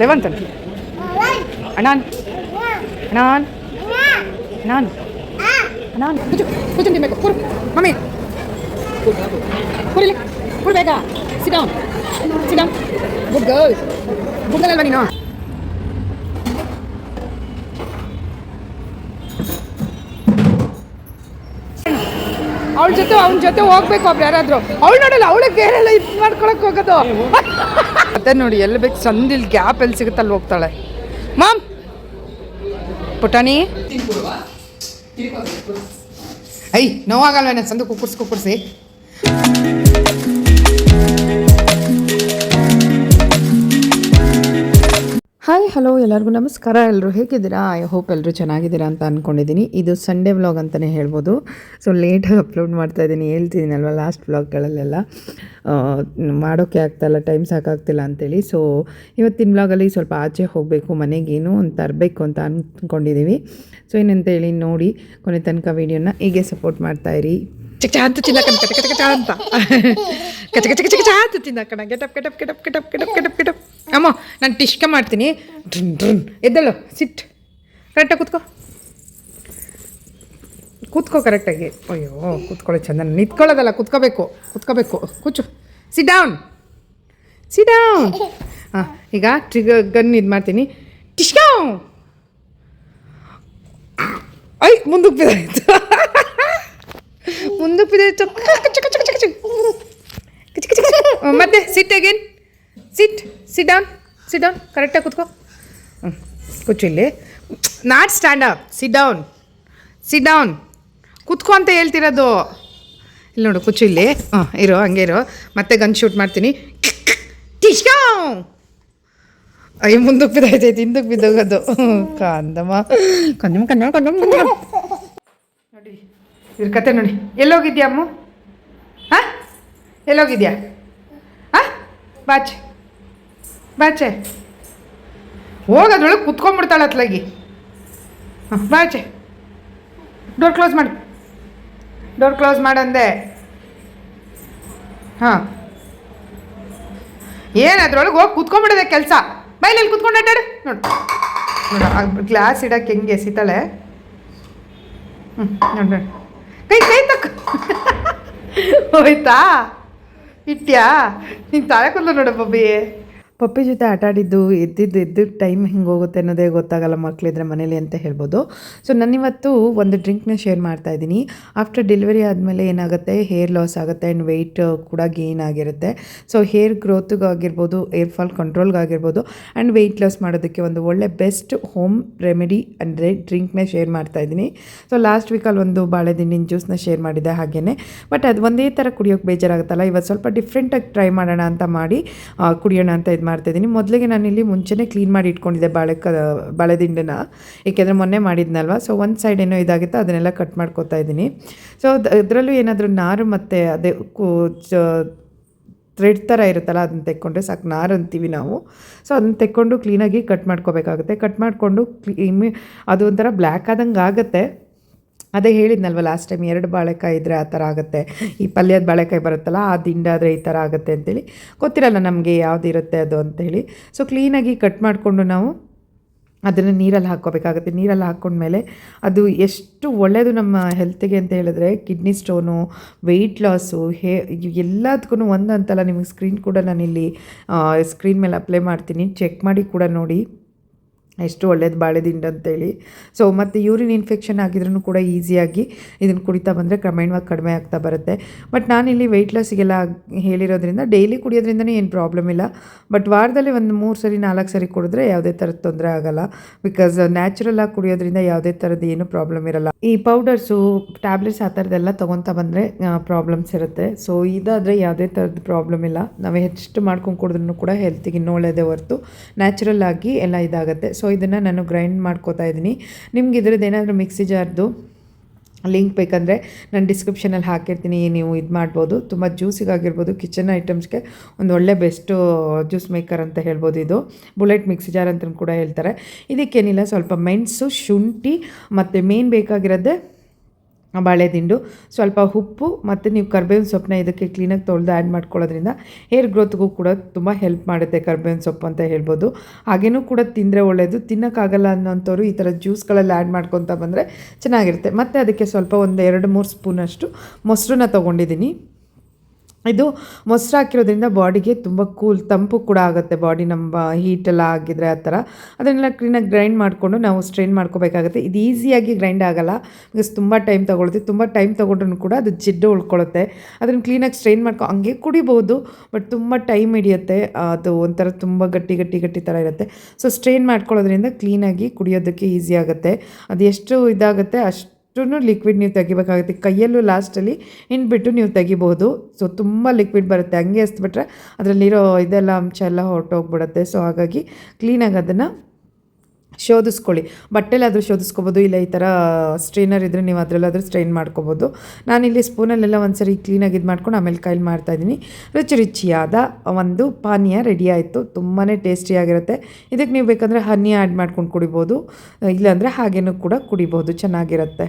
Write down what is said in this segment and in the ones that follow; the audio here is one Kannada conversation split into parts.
ರೇವಂತ್ ಅಣ್ಣಾನ್ ಅಣ್ಣಾನ್ ಅಣ್ಣಾನ್ ಅಣ್ಣಾನ್ ಕೂಚು ಕೂಚು ತಿನ್ಬೇಕು. ಕೂರು. ಮಮ್ಮಿ. ಕೂರಿಲಿ. ಕೂರು ಬೇಗ. Sit down sit down good girl good girl ಅಲ್ವಾ ನೀನು? ಅವಳ ಜೊತೆ, ಅವನ ಜೊತೆ ಹೋಗ್ಬೇಕು ಒಬ್ರು ಯಾರಾದ್ರು. ಅವಳು ನೋಡಲ್ಲ ಅವಳಿಗೆ ಬೇರೆಲ್ಲ ಇದು ಮಾಡ್ಕೊಳಕ್ ಹೋಗೋದು. ಅದೇ ನೋಡಿ, ಎಲ್ಲಿ ಬೇಕು? ಇಲ್ಲಿ ಗ್ಯಾಪ್ ಎಲ್ಲಿ ಸಿಗುತ್ತಲ್ಲಿ ಹೋಗ್ತಾಳೆ. ಮಾಮ್! ಪುಟಾಣಿ. ಐ ನೋವಾಗಲ್ವೇನ? ಸಂದು ಕುಕ್ಕುರ್ಸಿ ಕುಕ್ಕುರ್ಸಿ. ಹಾಯ್ ಹಲೋ ಎಲ್ಲರಿಗೂ ನಮಸ್ಕಾರ. ಎಲ್ಲರೂ ಹೇಗಿದ್ದೀರಾ? ಐ ಹೋಪ್ ಎಲ್ಲರೂ ಚೆನ್ನಾಗಿದ್ದೀರಾ ಅಂತ ಅಂದ್ಕೊಂಡಿದ್ದೀನಿ ಇದು ಸಂಡೇ ವ್ಲಾಗ್ ಅಂತಲೇ ಹೇಳ್ಬೋದು. ಸೊ ಲೇಟಾಗಿ ಅಪ್ಲೋಡ್ ಮಾಡ್ತಾ ಇದ್ದೀನಿ. ಹೇಳ್ತಿದ್ದೀನಲ್ವ ಲಾಸ್ಟ್ ವ್ಲಾಗ್ಗಳಲ್ಲೆಲ್ಲ ಮಾಡೋಕ್ಕೆ ಆಗ್ತಾಯಿಲ್ಲ ಟೈಮ್ ಸಾಕಾಗ್ತಿಲ್ಲ ಅಂತೇಳಿ. ಸೊ ಇವತ್ತಿನ ವ್ಲಾಗಲ್ಲಿ ಸ್ವಲ್ಪ ಆಚೆ ಹೋಗಬೇಕು, ಮನೆಗೇನು ಒಂದು ತರಬೇಕು ಅಂತ ಅಂದ್ಕೊಂಡಿದ್ದೀವಿ ಸೊ ಏನಂತೇಳಿ ನೋಡಿ, ಕೊನೆ ತನಕ ವೀಡಿಯೋನ ಹೀಗೆ ಸಪೋರ್ಟ್ ಮಾಡ್ತಾಯಿರಿ ಚಿಕ್ಕ ಅಂತ ತಿನ್ನಕಣ ಕಟ ಕಚ ಕಚ ಅಂತ. ಕಚ ಕಚ ಕಚ ಕಚ ಅಂತ ತಿನ್ನಕಣ get up get up get up get up get up get up get up ಅಮ್ಮ, ನಾನು ಟಿಶ್ಕ ಮಾಡ್ತೀನಿ. ಡ್ರಿನ್ ಡ್ರಿನ್. ಎದ್ದಳು, ಸಿಟ್. ಕರೆಕ್ಟಾಗಿ ಕೂತ್ಕೋ. ಕೂತ್ಕೋ ಕರೆಕ್ಟಾಗಿ ಅಯ್ಯೋ, ಕೂತ್ಕೊಳ್ಳೋ ಚಂದ ನಿಂತ್ಕೊಳ್ಳೋದಲ್ಲ, ಕೂತ್ಕೋಬೇಕು ಕೂತ್ಕೋಬೇಕು. ಕೂಚು ಸಿ ಡೌನ್ ಸಿ ಡೌನ್ ಹಾಂ ಈಗ ಟ್ರಿಗ ಗನ್ ಇದು ಮಾಡ್ತೀನಿ. ಟಿಶ್ಕಾ ಐ ಮುಂದಕ್ಕೆ ಬಿದ್ದಾಯ್ತು ಮುಂದಕ್ಕೆ ಬಿದ್ದಾಯ್ತು ಮತ್ತೆ sit again sit sit down sit down ಕರೆಕ್ಟಾಗಿ ಕುತ್ಕೋ. ಹ್ಞೂ ಕೂಚು not stand up sit down sit down ಕೂತ್ಕೋ ಅಂತ ಹೇಳ್ತಿರೋದು. ಇಲ್ಲಿ ನೋಡು ಕುಚ್ಚು ಇಲ್ಲಿ. ಹಾಂ ಇರೋ, ಹಂಗೆ ಇರೋ. ಮತ್ತೆ ಗನ್ ಶೂಟ್ ಮಾಡ್ತೀನಿ. ಟಿಶ್ಕಾ ಅಯ್ಯ, ಮುಂದಕ್ಕೆ ಬಿದ್ದೈತೆ ಹಿಂದಕ್ಕೆ ಬಿದ್ದೋಗೋದು. ಕಂದಮ್ಮ. ಕಂದಮ್ಮ ಕಂದಮ್ಮ ಕಂದಮ್ಮ ಕಂದಮ್ಮ. ನೋಡಿ ಇದ್ರ ಕತೆ ನೋಡಿ. ಎಲ್ಲೋಗಿದ್ಯಾ ಅಮ್ಮ? ಹಾಂ? ಎಲ್ಲೋಗಿದ್ಯಾ? ಹಾಂ? ಬಾಚೆ. ಬಾಚೆ. ಹೋಗೋದ್ರೊಳಗೆ ಕುತ್ಕೊಂಡ್ಬಿಡ್ತಾಳೆ ಅತ್ಲಾಗಿ. ಹಾಂ, ಬಾಚೆ. ಡೋರ್ ಕ್ಲೋಸ್ ಮಾಡಿ. ಡೋರ್ ಕ್ಲೋಸ್ ಮಾಡಂದೆ. ಹಾಂ. ಏನು ಅದ್ರೊಳಗೆ ಹೋಗಿ ಕುತ್ಕೊಂಡ್ಬಿಡದೆ ಕೆಲಸ. ಬೈಲಲ್ಲಿ ಕುತ್ಕೊಂಡು ಅಡ್ಡಾಡು. ನೋಡು. ನೋಡು ಗ್ಲಾಸ್ ಇಡಕ್ಕೆ ಹೆಂಗೆ ಎಸಿತಾಳೆ. ಹ್ಞೂ ನೋಡಿ ನೋಡಿ. ಕೈ ಕೈ ತಕ್ಕ. ಹೋಯ್ತಾ? ಇಟ್ಯಾ? ನೀನು ತಾಳೆ ಕೂದಲು ನೋಡು ಬಬ್ಬಿ ಪಪ್ಪಿ ಜೊತೆ ಆಟ ಆಡಿದ್ದು, ಎದ್ದಿದ್ದು ಎದ್ದು ಟೈಮ್ ಹಿಂಗೆ ಹೋಗುತ್ತೆ ಅನ್ನೋದೇ ಗೊತ್ತಾಗಲ್ಲ ಮಕ್ಕಳಿದ್ರೆ ಮನೇಲಿ ಅಂತ ಹೇಳ್ಬೋದು. ಸೊ ನಾನಿವತ್ತು ಒಂದು ಡ್ರಿಂಕ್ನ ಶೇರ್ ಮಾಡ್ತಾ ಇದ್ದೀನಿ. ಆಫ್ಟರ್ ಡೆಲಿವರಿ ಆದಮೇಲೆ ಏನಾಗುತ್ತೆ? ಹೇರ್ ಲಾಸ್ ಆಗುತ್ತೆ ಆ್ಯಂಡ್ ವೆಯ್ಟ್ ಕೂಡ ಗೇನ್ ಆಗಿರುತ್ತೆ. ಸೊ ಹೇರ್ ಗ್ರೋತ್ಗಾಗಿರ್ಬೋದು ಏರ್ ಫಾಲ್ ಕಂಟ್ರೋಲ್ಗಾಗಿರ್ಬೋದು ಆ್ಯಂಡ್ ವೆಯ್ಟ್ ಲಾಸ್ ಮಾಡೋದಕ್ಕೆ ಒಂದು ಒಳ್ಳೆ ಬೆಸ್ಟ್ ಹೋಮ್ ರೆಮಿಡಿ ಅಂದರೆ ಡ್ರಿಂಕ್ನ ಶೇರ್ ಮಾಡ್ತಾ ಇದ್ದೀನಿ. ಸೊ ಲಾಸ್ಟ್ ವೀಕಲ್ಲಿ ಒಂದು ಬಾಳೆದಿಂಡಿನ ಜ್ಯೂಸ್ನ ಶೇರ್ ಮಾಡಿದೆ ಹಾಗೆಯೇ ಬಟ್ ಅದು ಒಂದೇ ಥರ ಕುಡಿಯೋಕ್ಕೆ ಬೇಜಾರಾಗುತ್ತಲ್ಲ. ಇವತ್ತು ಸ್ವಲ್ಪ ಡಿಫ್ರೆಂಟಾಗಿ ಟ್ರೈ ಮಾಡೋಣ ಅಂತ ಮಾಡಿ ಕುಡಿಯೋಣ ಅಂತ ಇದು ಮಾಡ್ತಾಯಿದ್ದೀನಿ ಮೊದಲಿಗೆ ನಾನು ಇಲ್ಲಿ ಮುಂಚೆನೇ ಕ್ಲೀನ್ ಮಾಡಿ ಇಟ್ಕೊಂಡಿದ್ದೆ ಬಾಳೆ ಕ ಬಾಳೆದಿಂಡನ ಏಕೆಂದರೆ ಮೊನ್ನೆ ಮಾಡಿದ್ನಲ್ವ? ಸೊ ಒಂದು ಸೈಡ್ ಏನೋ ಇದಾಗಿತ್ತು, ಅದನ್ನೆಲ್ಲ ಕಟ್ ಮಾಡ್ಕೋತಾ ಇದ್ದೀನಿ. ಸೊ ಅದರಲ್ಲೂ ಏನಾದರೂ ನಾರು ಮತ್ತು ಅದೇ ಕೂ ಥ್ರೆಡ್ ಥರ ಇರುತ್ತಲ್ಲ, ಅದನ್ನ ತೆಕ್ಕೊಂಡ್ರೆ ಸಾಕು. ನಾರು ಅಂತೀವಿ ನಾವು. ಸೊ ಅದನ್ನ ತೆಕ್ಕೊಂಡು ಕ್ಲೀನಾಗಿ ಕಟ್ ಮಾಡ್ಕೋಬೇಕಾಗುತ್ತೆ. ಕಟ್ ಮಾಡಿಕೊಂಡು ಕ್ಲೀ ಅದು ಒಂಥರ ಬ್ಲ್ಯಾಕ್ ಆದಂಗೆ ಆಗುತ್ತೆ. ಅದೇ ಹೇಳಿದ್ನಲ್ವ ಲಾಸ್ಟ್ ಟೈಮ್ ಎರಡು ಬಾಳೆಕಾಯಿ ಇದ್ದರೆ ಆ ಥರ ಆಗುತ್ತೆ. ಈ ಪಲ್ಯದ ಬಾಳೆಕಾಯಿ ಬರುತ್ತಲ್ಲ, ಆ ದಿಂಡಾದರೆ ಈ ಥರ ಆಗುತ್ತೆ ಅಂತೇಳಿ ಗೊತ್ತಿರಲ್ಲ ನಮಗೆ ಯಾವ್ದು ಇರುತ್ತೆ ಅದು ಅಂತೇಳಿ. ಸೊ ಕ್ಲೀನಾಗಿ ಕಟ್ ಮಾಡಿಕೊಂಡು ನಾವು ಅದನ್ನು ನೀರಲ್ಲಿ ಹಾಕ್ಕೋಬೇಕಾಗುತ್ತೆ. ನೀರಲ್ಲಿ ಹಾಕ್ಕೊಂಡ್ಮೇಲೆ ಅದು ಎಷ್ಟು ಒಳ್ಳೆಯದು ನಮ್ಮ ಹೆಲ್ತಿಗೆ ಅಂತ ಹೇಳಿದ್ರೆ ಕಿಡ್ನಿ ಸ್ಟೋನು ವೆಯ್ಟ್ ಲಾಸು ಹೇ ಎಲ್ಲದಕ್ಕೂ ಒಂದು ಅಂತಲ್ಲ ನಿಮಗೆ ಸ್ಕ್ರೀನ್ ಕೂಡ ನಾನಿಲ್ಲಿ ಸ್ಕ್ರೀನ್ ಮೇಲೆ ಅಪ್ಲೈ ಮಾಡ್ತೀನಿ. ಚೆಕ್ ಮಾಡಿ ಕೂಡ ನೋಡಿ. ಎಷ್ಟು ಒಳ್ಳೇದು ಬಾಳೆದಿಂಡು ಅಂತೇಳಿ. ಸೊ ಮತ್ತು ಯೂರಿನ್ ಇನ್ಫೆಕ್ಷನ್ ಆಗಿದ್ರೂ ಕೂಡ ಈಸಿಯಾಗಿ ಇದನ್ನು ಕುಡಿತಾ ಬಂದರೆ ಕ್ರಮೇಣವಾಗಿ ಕಡಿಮೆ ಆಗ್ತಾ ಬರುತ್ತೆ. ಬಟ್ ನಾನಿಲ್ಲಿ ವೆಯ್ಟ್ ಲಾಸಿಗೆಲ್ಲ ಹೇಳಿರೋದ್ರಿಂದ ಡೈಲಿ ಕುಡಿಯೋದ್ರಿಂದನೇ ಏನು ಪ್ರಾಬ್ಲಮ್ ಇಲ್ಲ. ಬಟ್ ವಾರದಲ್ಲಿ ಒಂದು ಮೂರು ಸರಿ, ನಾಲ್ಕು ಸರಿ ಕುಡಿದ್ರೆ ಯಾವುದೇ ಥರದ ತೊಂದರೆ ಆಗಲ್ಲ. ಬಿಕಾಸ್ ನ್ಯಾಚುರಲ್ ಆಗಿ ಕುಡಿಯೋದ್ರಿಂದ ಯಾವುದೇ ಥರದ ಏನು ಪ್ರಾಬ್ಲಮ್ ಇರಲ್ಲ. ಈ ಪೌಡರ್ಸು ಟ್ಯಾಬ್ಲೆಟ್ಸ್ ಆ ಥರದ್ದೆಲ್ಲ ತೊಗೊತಾ ಬಂದರೆ ಪ್ರಾಬ್ಲಮ್ಸ್ ಇರುತ್ತೆ. ಸೊ ಇದಾದರೆ ಯಾವುದೇ ಥರದ್ದು ಪ್ರಾಬ್ಲಮ್ ಇಲ್ಲ. ನಾವು ಹೆಚ್ಚು ಮಾಡ್ಕೊಂಡು ಕುಡಿದ್ರೂ ಕೂಡ ಹೆಲ್ತಿಗೆ ಇನ್ನೂ ಒಳ್ಳೆಯದೇ ಹೊರತು. ನ್ಯಾಚುರಲ್ ಆಗಿ ಎಲ್ಲ ಇದಾಗುತ್ತೆ. ಸೊ ಇದನ್ನು ನಾನು ಗ್ರೈಂಡ್ ಮಾಡ್ಕೋತಾ ಇದ್ದೀನಿ. ನಿಮ್ಗೆ ಇದ್ರದ್ದು ಏನಾದರೂ ಮಿಕ್ಸಿ ಜಾರ್ದು ಲಿಂಕ್ ಬೇಕಂದರೆ ನಾನು ಡಿಸ್ಕ್ರಿಪ್ಷನಲ್ಲಿ ಹಾಕಿರ್ತೀನಿ, ನೀವು ಇದು ಮಾಡ್ಬೋದು. ತುಂಬ ಜ್ಯೂಸಿಗಾಗಿರ್ಬೋದು ಕಿಚನ್ ಐಟಮ್ಸ್ಗೆ ಒಂದು ಒಳ್ಳೆ ಬೆಸ್ಟು ಜ್ಯೂಸ್ ಮೇಕರ್ ಅಂತ ಹೇಳ್ಬೋದು ಇದು. ಬುಲೆಟ್ ಮಿಕ್ಸಿ ಜಾರ್ ಅಂತ ಕೂಡ ಹೇಳ್ತಾರೆ. ಇದಕ್ಕೇನಿಲ್ಲ, ಸ್ವಲ್ಪ ಮೆಣಸು, ಶುಂಠಿ ಮತ್ತು ಮೇನ್ ಬೇಕಾಗಿರೋದೇ ಬಾಳೆದಿಂಡು, ಸ್ವಲ್ಪ ಉಪ್ಪು ಮತ್ತು ನೀವು ಕರ್ಬೇವಿನ ಸೊಪ್ಪನ್ನ ಇದಕ್ಕೆ ಕ್ಲೀನಾಗಿ ತೊಳೆದು ಆ್ಯಡ್ ಮಾಡ್ಕೊಳ್ಳೋದ್ರಿಂದ ಹೇರ್ ಗ್ರೋತ್ಗೂ ಕೂಡ ತುಂಬ ಹೆಲ್ಪ್ ಮಾಡುತ್ತೆ ಕರ್ಬೇವಿನ ಸೊಪ್ಪು ಅಂತ ಹೇಳ್ಬೋದು. ಹಾಗೇನೂ ಕೂಡ ತಿಂದರೆ ಒಳ್ಳೆಯದು ತಿನ್ನೋಕ್ಕಾಗಲ್ಲ ಅನ್ನೋಂಥವ್ರು ಈ ಥರ ಜ್ಯೂಸ್ಗಳಲ್ಲಿ ಆ್ಯಡ್ ಮಾಡ್ಕೊತ ಬಂದರೆ ಚೆನ್ನಾಗಿರುತ್ತೆ. ಮತ್ತು ಅದಕ್ಕೆ ಸ್ವಲ್ಪ ಒಂದು ಎರಡು ಮೂರು ಸ್ಪೂನಷ್ಟು ಮೊಸರನ್ನ ತೊಗೊಂಡಿದ್ದೀನಿ. ಇದು ಮೊಸರು ಹಾಕಿರೋದ್ರಿಂದ ಬಾಡಿಗೆ ತುಂಬ ಕೂಲ್, ತಂಪು ಕೂಡ ಆಗುತ್ತೆ. ಬಾಡಿ ನಮ್ಮ ಹೀಟೆಲ್ಲ ಆಗಿದ್ರೆ ಆ ಥರ. ಅದನ್ನೆಲ್ಲ ಕ್ಲೀನಾಗಿ ಗ್ರೈಂಡ್ ಮಾಡಿಕೊಂಡು ನಾವು ಸ್ಟ್ರೈನ್ ಮಾಡ್ಕೋಬೇಕಾಗುತ್ತೆ. ಇದು ಈಸಿಯಾಗಿ ಗ್ರೈಂಡ್ ಆಗೋಲ್ಲ. ಬಿಕಾಸ್ ತುಂಬ ಟೈಮ್ ತೊಗೊಳುತ್ತೆ ತುಂಬ ಟೈಮ್ ತೊಗೊಂಡ್ರೂ ಕೂಡ ಅದು ಜಿಡ್ಡು ಉಳ್ಕೊಳ್ಳುತ್ತೆ ಅದನ್ನು ಕ್ಲೀನಾಗಿ ಸ್ಟ್ರೈನ್ ಮಾಡ್ಕೊ, ಹಂಗೆ ಕುಡಿಬೋದು ಬಟ್ ತುಂಬ ಟೈಮ್ ಹಿಡಿಯುತ್ತೆ. ಅದು ಒಂಥರ ತುಂಬ ಗಟ್ಟಿ ಗಟ್ಟಿ ಗಟ್ಟಿ ಥರ ಇರುತ್ತೆ. ಸೊ ಸ್ಟ್ರೈನ್ ಮಾಡ್ಕೊಳ್ಳೋದ್ರಿಂದ ಕ್ಲೀನಾಗಿ ಕುಡಿಯೋದಕ್ಕೆ ಈಸಿ ಆಗುತ್ತೆ. ಅದು ಎಷ್ಟು ಇದಾಗುತ್ತೆ ಅಷ್ಟು ಅಷ್ಟೂ ಲಿಕ್ವಿಡ್ ನೀವು ತೆಗಿಬೇಕಾಗುತ್ತೆ. ಕೈಯಲ್ಲೂ ಲಾಸ್ಟಲ್ಲಿ ಹಿಂಡ್ಬಿಟ್ಟು ನೀವು ತೆಗಿಬೋದು ಸೊ ತುಂಬ ಲಿಕ್ವಿಡ್ ಬರುತ್ತೆ. ಹಂಗೆ ಎಸ್ಬಿಟ್ರೆ ಅದರಲ್ಲಿರೋ ಇದೆಲ್ಲ ಅಂಶ ಎಲ್ಲ ಹೊರಟೋಗ್ಬಿಡುತ್ತೆ. ಸೊ ಹಾಗಾಗಿ ಕ್ಲೀನಾಗಿ ಅದನ್ನು ಶೋಧಿಸ್ಕೊಳ್ಳಿ. ಬಟ್ಟೆಲಾದರೂ ಶೋಧಿಸ್ಕೋಬೋದು ಇಲ್ಲ ಈ ಥರ ಸ್ಟ್ರೈನರ್ ಇದ್ದರೆ ನೀವು ಅದರಲ್ಲಾದರೂ ಸ್ಟ್ರೈನ್ ಮಾಡ್ಕೋಬೋದು ನಾನಿಲ್ಲಿ ಸ್ಪೂನಲ್ಲೆಲ್ಲ ಒಂದು ಸರಿ ಕ್ಲೀನಾಗಿ ಇದು ಮಾಡ್ಕೊಂಡು ಆಮೇಲೆ ಕೈಲಿ ಮಾಡ್ತಾಯಿದ್ದೀನಿ ರುಚಿ ರುಚಿಯಾದ ಒಂದು ಪಾನೀಯ ರೆಡಿ ಆಯಿತು. ತುಂಬಾ ಟೇಸ್ಟಿಯಾಗಿರುತ್ತೆ ಇದಕ್ಕೆ ನೀವು ಬೇಕಂದರೆ ಹನಿ ಆ್ಯಡ್ ಮಾಡ್ಕೊಂಡು ಕುಡಿಬೋದು ಇಲ್ಲಾಂದರೆ ಹಾಗೇನೂ ಕೂಡ ಕುಡಿಬೋದು ಚೆನ್ನಾಗಿರುತ್ತೆ.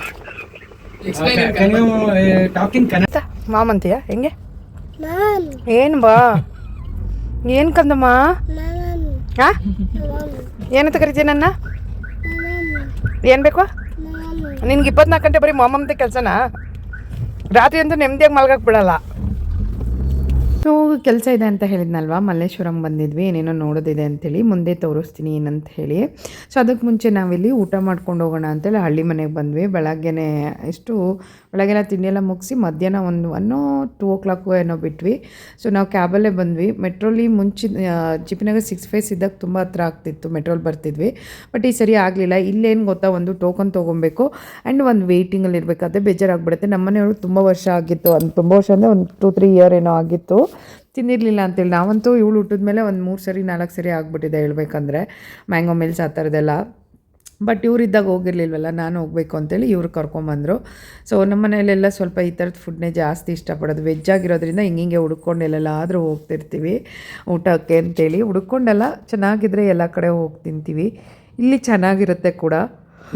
ಮಾಮ್ ಅಂತೀಯ? ಹೆಂಗೆ? ಏನು ಬಾ? ಏನು ಕಂದಮ್ಮ ಹಾ ಏನಂತ ಕರಿತೀಯ ನನ್ನ? ಏನು ಬೇಕು? ನಿನ್ಗೆ ಇಪ್ಪತ್ನಾಲ್ಕು ಗಂಟೆ ಬರೀ ಮಾಮಂತೆ ಕೆಲಸನಾ? ರಾತ್ರಿ ಅಂತೂ ನೆಮ್ಮದಿಯಾಗಿ ಮಲ್ಗಕ್ಕೆ ಬಿಡಲ್ಲ. ಸೊ ಕೆಲಸ ಇದೆ ಅಂತ ಹೇಳಿದ್ನಲ್ವ? ಮಲ್ಲೇಶ್ವರಂ ಬಂದಿದ್ವಿ, ಏನೇನೋ ನೋಡೋದಿದೆ ಅಂತೇಳಿ ಮುಂದೆ ತೋರಿಸ್ತೀನಿ ಏನಂತ ಹೇಳಿ. ಸೊ ಅದಕ್ಕೆ ಮುಂಚೆ ನಾವಿಲ್ಲಿ ಊಟ ಮಾಡ್ಕೊಂಡು ಹೋಗೋಣ ಅಂತೇಳಿ ಹಳ್ಳಿ ಮನೆಗೆ ಬಂದ್ವಿ. ಬೆಳಗ್ಗೆನೆ ಎಷ್ಟು ಬೆಳಗ್ಗೆಲ್ಲ ತಿಂಡಿ ಎಲ್ಲ ಮುಗಿಸಿ ಮಧ್ಯಾಹ್ನ ಒಂದು ಒನ್ನೋ ಟೂ ಓ ಕ್ಲಾಕು ಏನೋ ಬಿಟ್ವಿ. ಸೊ ನಾವು ಕ್ಯಾಬಲ್ಲೇ ಬಂದ್ವಿ. ಮೆಟ್ರೋಲಿ ಮುಂಚೆ ಚಿಪ್ಪಿನಾಗ ಸಿಕ್ಸ್ ಫೇಸ್ ಇದ್ದಾಗ ತುಂಬ ಹತ್ರ ಆಗ್ತಿತ್ತು. ಮೆಟ್ರೋಲ್ ಬರ್ತಿದ್ವಿ. ಬಟ್ ಈ ಸರಿ ಆಗಲಿಲ್ಲ. ಇಲ್ಲೇನು ಗೊತ್ತಾ? ಒಂದು ಟೋಕನ್ ತೊಗೊಬೇಕು. ಆ್ಯಂಡ್ ಒಂದು ವೆಯ್ಟಿಂಗಲ್ಲಿ ಇರಬೇಕಾದ್ರೆ ಬೇಜಾರಾಗ್ಬಿಡುತ್ತೆ. ನಮ್ಮ ಮನೆಯವರು ತುಂಬ ವರ್ಷ ಆಗಿತ್ತು. ಒಂದು ತುಂಬ ವರ್ಷ ಅಂದರೆ ಒಂದು ಟೂ ತ್ರೀ ಇಯರ್ ಏನೋ ಆಗಿತ್ತು. ತಿಂದಿರಲಿಲ್ಲ ಅಂತೇಳಿ. ನಾವಂತೂ ಇವಳು ಹುಟ್ಟಿದ ಮೇಲೆ ಒಂದು ಮೂರು ಸರಿ, ನಾಲ್ಕು ಸರಿ ಆಗಿಬಿಟ್ಟಿದೆ ಹೇಳ್ಬೇಕಂದ್ರೆ. ಮ್ಯಾಂಗೋ ಮಿಲ್ಸ್ ಆ ಥರದ್ದೆಲ್ಲ ಬಟ್ ಇವರಿದ್ದಾಗ ಹೋಗಿರ್ಲಿಲ್ವಲ್ಲ, ನಾನು ಹೋಗಬೇಕು ಅಂತೇಳಿ ಇವ್ರು ಕರ್ಕೊಂಬಂದರು. ಸೊ ನಮ್ಮ ಮನೆಯಲ್ಲೆಲ್ಲ ಸ್ವಲ್ಪ ಈ ಥರದ ಫುಡ್ನೇ ಜಾಸ್ತಿ ಇಷ್ಟಪಡೋದು. ವೆಜ್ ಆಗಿರೋದ್ರಿಂದ ಹಿಂಗೆ ಹಿಂಗೆ ಹುಡ್ಕೊಂಡು ಆದರೂ ಹೋಗ್ತಿರ್ತೀವಿ. ಊಟಕ್ಕೆ ಅಂತೇಳಿ ಹುಡ್ಕೊಂಡೆಲ್ಲ ಚೆನ್ನಾಗಿದ್ರೆ ಎಲ್ಲ ಕಡೆ ಹೋಗಿ ತಿಂತೀವಿ. ಇಲ್ಲಿ ಚೆನ್ನಾಗಿರುತ್ತೆ ಕೂಡ.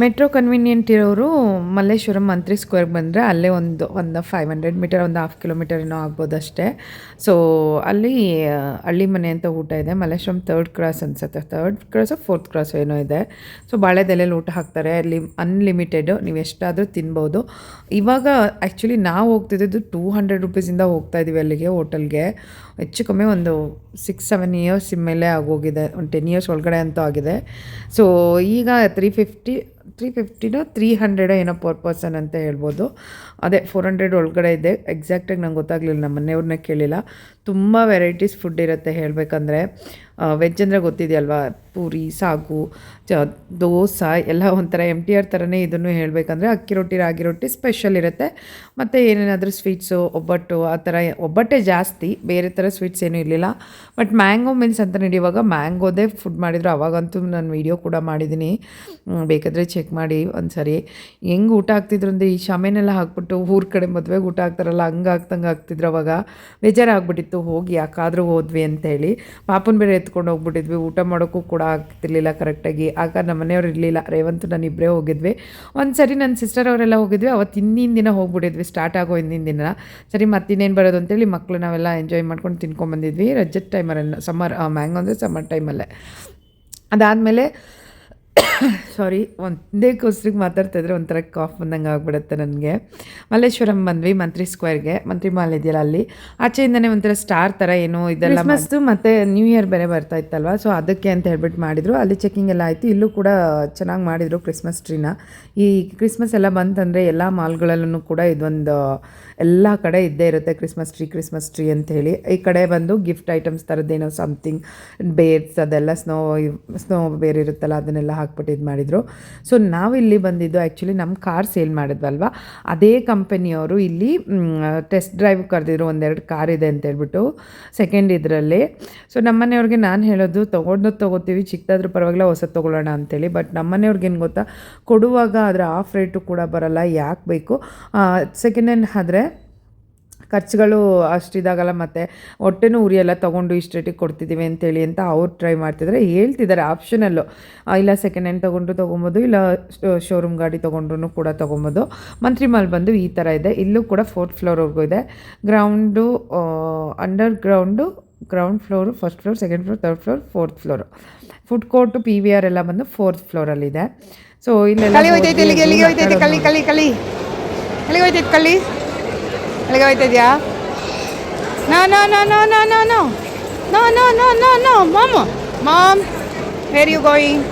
ಮೆಟ್ರೋ ಕನ್ವೀನಿಯೆಂಟ್ ಇರೋರು ಮಲ್ಲೇಶ್ವರಂ ಮಂತ್ರಿ ಸ್ಕ್ವೇರ್ಗೆ ಬಂದರೆ ಅಲ್ಲೇ ಒಂದು ಒಂದು ಫೈವ್ ಹಂಡ್ರೆಡ್ ಮೀಟರ್ ಒಂದು ಹಾಫ್ ಕಿಲೋಮೀಟರ್ ಏನೋ ಆಗ್ಬೋದು ಅಷ್ಟೇ. ಸೊ ಅಲ್ಲಿ ಹಳ್ಳಿ ಮನೆ ಅಂತ ಊಟ ಇದೆ. ಮಲ್ಲೇಶ್ವರಂ ತರ್ಡ್ ಕ್ರಾಸ್ ಅನ್ಸುತ್ತೆ. ತರ್ಡ್ ಕ್ರಾಸ್ ಫೋರ್ತ್ ಕ್ರಾಸ್ ಏನೋ ಇದೆ. ಸೊ ಬಾಳೆದೆಲೆಯಲ್ಲಿ ಊಟ ಹಾಕ್ತಾರೆ. ಅಲ್ಲಿ ಅನ್ಲಿಮಿಟೆಡ್ ನೀವು ಎಷ್ಟಾದರೂ ತಿನ್ಬೋದು. ಇವಾಗ ಆ್ಯಕ್ಚುಲಿ ನಾವು ಹೋಗ್ತಿದ್ದು ಟೂ ಹಂಡ್ರೆಡ್ ರುಪೀಸಿಂದ ಹೋಗ್ತಾ ಇದ್ದೀವಿ ಅಲ್ಲಿಗೆ ಹೋಟೆಲ್ಗೆ ಹೆಚ್ಚು ಕಮ್ಮಿ ಒಂದು ಸಿಕ್ಸ್ ಸೆವೆನ್ ಇಯರ್ಸ್ ಮೇಲೆ ಆಗೋಗಿದೆ. ಒಂದು ಟೆನ್ ಇಯರ್ಸ್ ಒಳಗಡೆ ಅಂತೂ ಆಗಿದೆ. ಸೊ ಈಗ ತ್ರೀ ಫಿಫ್ಟಿ ತ್ರೀ ಫಿಫ್ಟಿನೋ ತ್ರೀ ಹಂಡ್ರೆಡ್ ಏನೋ ಪರ್ ಪರ್ಸನ್ ಅಂತ ಹೇಳ್ಬೋದು. ಅದೇ ಫೋರ್ ಹಂಡ್ರೆಡ್ ಒಳಗಡೆ ಇದೆ. ಎಕ್ಸಾಕ್ಟಾಗಿ ನಂಗೆ ಗೊತ್ತಾಗಲಿಲ್ಲ ನಮ್ಮ ಮನೆಯವ್ರನ್ನ ಕೇಳಿಲ್ಲ. ತುಂಬ ವೆರೈಟೀಸ್ ಫುಡ್ ಇರುತ್ತೆ ಹೇಳಬೇಕಂದ್ರೆ. ವೆಜ್ ಅಂದರೆ ಗೊತ್ತಿದೆಯಲ್ವಾ? ಪೂರಿ, ಸಾಗು, ಚ, ದೋಸೆ, ಎಲ್ಲ ಒಂಥರ ಎಂ ಟಿ ಆರ್ ಥರನೇ ಇದನ್ನು ಹೇಳಬೇಕಂದ್ರೆ ಅಕ್ಕಿ ರೊಟ್ಟಿ, ರಾಗಿ ರೊಟ್ಟಿ ಸ್ಪೆಷಲ್ ಇರುತ್ತೆ. ಮತ್ತು ಏನೇನಾದರೂ ಸ್ವೀಟ್ಸು ಒಬ್ಬಟ್ಟು, ಆ ಥರ ಒಬ್ಬಟ್ಟೆ ಜಾಸ್ತಿ, ಬೇರೆ ಥರ ಸ್ವೀಟ್ಸ್ ಏನೂ ಇರಲಿಲ್ಲ. ಬಟ್ ಮ್ಯಾಂಗೋ ಮಿಲ್ಸ್ ಅಂತ ಇವಾಗ ಮ್ಯಾಂಗೋದೇ ಫುಡ್ ಮಾಡಿದ್ರು. ಅವಾಗಂತೂ ನಾನು ವೀಡಿಯೋ ಕೂಡ ಮಾಡಿದ್ದೀನಿ ಬೇಕಾದರೆ ಚೆಕ್ ಮಾಡಿ ಒಂದು ಸರಿ ಹೆಂಗೆ ಊಟ ಆಗ್ತಿದ್ರು ಅಂದರೆ, ಈ ಶಮೆನೆಲ್ಲ ಹಾಕ್ಬಿಟ್ಟು ಊರ ಕಡೆ ಮದುವೆಗೆ ಊಟ ಆಗ್ತಾರಲ್ಲ ಹಂಗೆ ಆಗ್ತಂಗೆ ಆಗ್ತಿದ್ರು ಅವಾಗ. ಬೇಜಾರಾಗ್ಬಿಟ್ಟಿತ್ತು, ಹೋಗಿ ಯಾಕಾದರೂ ಹೋದ್ವಿ ಅಂತೇಳಿ. ಪಾಪನ ಬೇರೆ ಎತ್ಕೊಂಡು ಹೋಗ್ಬಿಟ್ಟಿದ್ವಿ. ಊಟ ಮಾಡೋಕ್ಕೂ ಕೂಡ ಆಗ್ತಿರ್ಲಿಲ್ಲ ಕರೆಕ್ಟಾಗಿ ಆಗ. ನಮ್ಮ ಮನೆಯವ್ರು ಇರಲಿಲ್ಲ. ರೇವಂತು ನಾನು ಇಬ್ಬರೇ ಹೋಗಿದ್ವಿ. ಒಂದು ಸರಿ ನನ್ನ ಸಿಸ್ಟರ್ ಅವರೆಲ್ಲ ಹೋಗಿದ್ವಿ. ಅವತ್ತು ಹಿಂದಿನ ದಿನ ಹೋಗ್ಬಿಟ್ಟಿದ್ವಿ ಸ್ಟಾರ್ಟ್ ಆಗೋ ಹಿಂದಿನ ದಿನ. ಸರಿ ಮತ್ತಿನ್ನೇನು ಬರೋದು ಅಂತೇಳಿ ಮಕ್ಕಳು ನಾವೆಲ್ಲ ಎಂಜಾಯ್ ಮಾಡ್ಕೊಂಡು ತಿನ್ಕೊಂಬಂದಿದ್ವಿ ರಜದ ಟೈಮಲ್ಲಿ ಸಮ್ಮರ್ ಮ್ಯಾಂಗೋ ಅಂದರೆ ಸಮ್ಮರ್ ಟೈಮಲ್ಲೇ ಅದಾದಮೇಲೆ ಸಾರಿ ಒಂದೇ ಕೋಸ್ರಿಗೆ ಮಾತಾಡ್ತಾ ಇದ್ರೆ ಒಂಥರ ಕಾಫ್ ಬಂದಂಗೆ ಆಗ್ಬಿಡುತ್ತೆ ನನಗೆ. ಮಲ್ಲೇಶ್ವರಂ ಬಂದ್ವಿ ಮಂತ್ರಿ ಸ್ಕ್ವೇರ್ಗೆ ಮಂತ್ರಿ ಮಾಲ್ ಇದೆಯಲ್ಲ ಅಲ್ಲಿ. ಆಚೆಯಿಂದನೇ ಒಂಥರ ಸ್ಟಾರ್ ಥರ ಏನೋ ಇದೆಲ್ಲ ಮಸ್ತು ಮತ್ತು ನ್ಯೂ ಇಯರ್ ಬೇರೆ ಬರ್ತಾ ಇತ್ತಲ್ವ? ಸೊ ಅದಕ್ಕೆ ಅಂತ ಹೇಳ್ಬಿಟ್ಟು ಮಾಡಿದರು. ಅಲ್ಲಿ ಚೆಕಿಂಗ್ ಎಲ್ಲ ಆಯಿತು. ಇಲ್ಲೂ ಕೂಡ ಚೆನ್ನಾಗಿ ಮಾಡಿದರು ಕ್ರಿಸ್ಮಸ್ ಟ್ರೀನ ಈ ಕ್ರಿಸ್ಮಸ್ ಎಲ್ಲ ಬಂತಂದರೆ ಎಲ್ಲ ಮಾಲ್ಗಳಲ್ಲೂ ಕೂಡ ಇದೊಂದು ಎಲ್ಲ ಕಡೆ ಇದ್ದೇ ಇರುತ್ತೆ ಕ್ರಿಸ್ಮಸ್ ಟ್ರೀ ಕ್ರಿಸ್ಮಸ್ ಟ್ರೀ ಅಂತ ಹೇಳಿ. ಈ ಕಡೆ ಬಂದು ಗಿಫ್ಟ್ ಐಟಮ್ಸ್ ಥರದ್ದೇನೋ ಸಮಥಿಂಗ್ ಬೇರ್ಸ್ ಅದೆಲ್ಲ ಸ್ನೋ ಸ್ನೋ ಬೇರೆ ಇರುತ್ತಲ್ಲ ಅದನ್ನೆಲ್ಲ ಹಾಕ್ಬಿಟ್ಟು ಕೊಟ್ಟು ಇದು ಮಾಡಿದರು. ಸೊ ನಾವಿಲ್ಲಿ ಬಂದಿದ್ದು ಆ್ಯಕ್ಚುಲಿ ನಮ್ಮ ಕಾರ್ ಸೇಲ್ ಮಾಡಿದ್ವಲ್ವ? ಅದೇ ಕಂಪನಿಯವರು ಇಲ್ಲಿ ಟೆಸ್ಟ್ ಡ್ರೈವ್ ಕರೆದಿದ್ರು ಒಂದೆರಡು ಕಾರ್ ಇದೆ ಅಂತ ಹೇಳ್ಬಿಟ್ಟು ಸೆಕೆಂಡ್ ಇದರಲ್ಲಿ. ಸೊ ನಮ್ಮನೆಯವ್ರಿಗೆ ನಾನು ಹೇಳೋದು ತೊಗೊಂಡು ತೊಗೋತೀವಿ ಚಿಕ್ಕದಾದ್ರೂ ಪರವಾಗಿಲ್ಲ ಹೊಸ ತೊಗೊಳ್ಳೋಣ ಅಂತೇಳಿ. ಬಟ್ ನಮ್ಮನೆಯವ್ರಿಗೆ ಏನು ಗೊತ್ತಾ? ಕೊಡುವಾಗ ಅದರ ಆಫ್ ರೇಟು ಕೂಡ ಬರಲ್ಲ, ಯಾಕೆ ಬೇಕು? ಸೆಕೆಂಡ್ ಹ್ಯಾಂಡ್ ಆದರೆ ಖರ್ಚುಗಳು ಅಷ್ಟಿದಾಗಲ್ಲ ಮತ್ತು ಹೊಟ್ಟೆನೂ ಉರಿಯಲ್ಲ ತೊಗೊಂಡು ಇಷ್ಟು ರೇಟಿಗೆ ಕೊಡ್ತಿದ್ದೀವಿ ಅಂತೇಳಿ ಅಂತ ಅವ್ರು ಟ್ರೈ ಮಾಡ್ತಿದ್ದಾರೆ ಹೇಳ್ತಿದ್ದಾರೆ ಆಪ್ಷನಲ್ಲು ಇಲ್ಲ ಸೆಕೆಂಡ್ ಹ್ಯಾಂಡ್ ತೊಗೊಂಡ್ರು ತೊಗೊಬೋದು ಇಲ್ಲ ಶೋರೂಮ್ ಗಾಡಿ ತೊಗೊಂಡ್ರು ಕೂಡ ತೊಗೊಬೋದು. ಮಂತ್ರಿ ಮಾಲ್ ಬಂದು ಈ ಥರ ಇದೆ. ಇಲ್ಲೂ ಕೂಡ ಫೋರ್ತ್ ಫ್ಲೋರ್ವರೆಗೂ ಇದೆ. Ground underground ground floor first floor second floor third floor fourth floor food court P V R ಎಲ್ಲ ಬಂದು ಫೋರ್ತ್ ಫ್ಲೋರಲ್ಲಿದೆ ಸೊ ಇಲ್ಲೆಲ್ಲ ಕಲಿ ಹೋಯ್ತೈತೆ ಇಲ್ಲಿಗೆ ಇಲ್ಲಿಗೆ ಹೋಯ್ತೈತೆ ಕಲಿ ಕಲಿ ಕಲಿ. ಎಲ್ಲಿಗೆ ಹೋಯ್ತೈತೆ ಕಲಿ? ಎಲ್ಲಿಗೆ ಹೋಯ್ತಿದ್ಯಾ no no no no no no no no no no no no mom mom where you going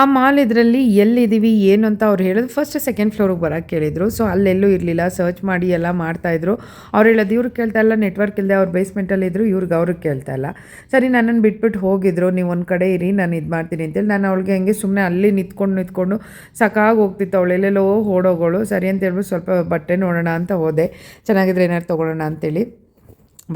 ಆ ಮಾಲ್ ಇದರಲ್ಲಿ ಎಲ್ಲಿದ್ದೀವಿ, ಏನು ಅಂತ ಅವ್ರು ಹೇಳಿದ್ರು. ಫಸ್ಟ್ ಸೆಕೆಂಡ್ ಫ್ಲೋರಿಗೆ ಬರೋಕ್ಕೆ ಕೇಳಿದರು ಸೊ ಅಲ್ಲೆಲ್ಲೂ ಇರಲಿಲ್ಲ ಸರ್ಚ್ ಮಾಡಿ ಎಲ್ಲ ಮಾಡ್ತಾಯಿದ್ರು ಅವ್ರು ಹೇಳೋದು ಇವ್ರಿಗೆ ಕೇಳ್ತಾ ಇಲ್ಲ ನೆಟ್ವರ್ಕ್ ಇಲ್ಲದೆ ಅವ್ರು ಬೇಸ್ಮೆಂಟಲ್ಲಿ ಇದ್ದರು ಇವ್ರಿಗೆ ಅವ್ರಿಗೆ ಕೇಳ್ತಾ ಇಲ್ಲ. ಸರಿ, ನನ್ನನ್ನು ಬಿಟ್ಬಿಟ್ಟು ಹೋಗಿದ್ರು. ನೀವು ಒಂದು ಕಡೆ ಇರಿ, ನಾನು ಇದು ಮಾಡ್ತೀನಿ ಅಂತೇಳಿ ನಾನು ಅವಳಿಗೆ ಹಂಗೆ ಸುಮ್ಮನೆ ಅಲ್ಲಿ ನಿಂತ್ಕೊಂಡು ನಿಂತ್ಕೊಂಡು ಸಕಾಗಿ ಹೋಗ್ತಿತ್ತು ಅವಳೆಲ್ಲೆಲ್ಲೋ ಓಡೋಗೋಳು. ಸರಿ ಅಂತ ಹೇಳ್ಬಿಟ್ಟು ಸ್ವಲ್ಪ ಬಟ್ಟೆ ನೋಡೋಣ ಅಂತ ಹೋದೆ. ಚೆನ್ನಾಗಿದ್ರೆ ಏನಾದ್ರು ತೊಗೊಳೋಣ ಅಂತೇಳಿ.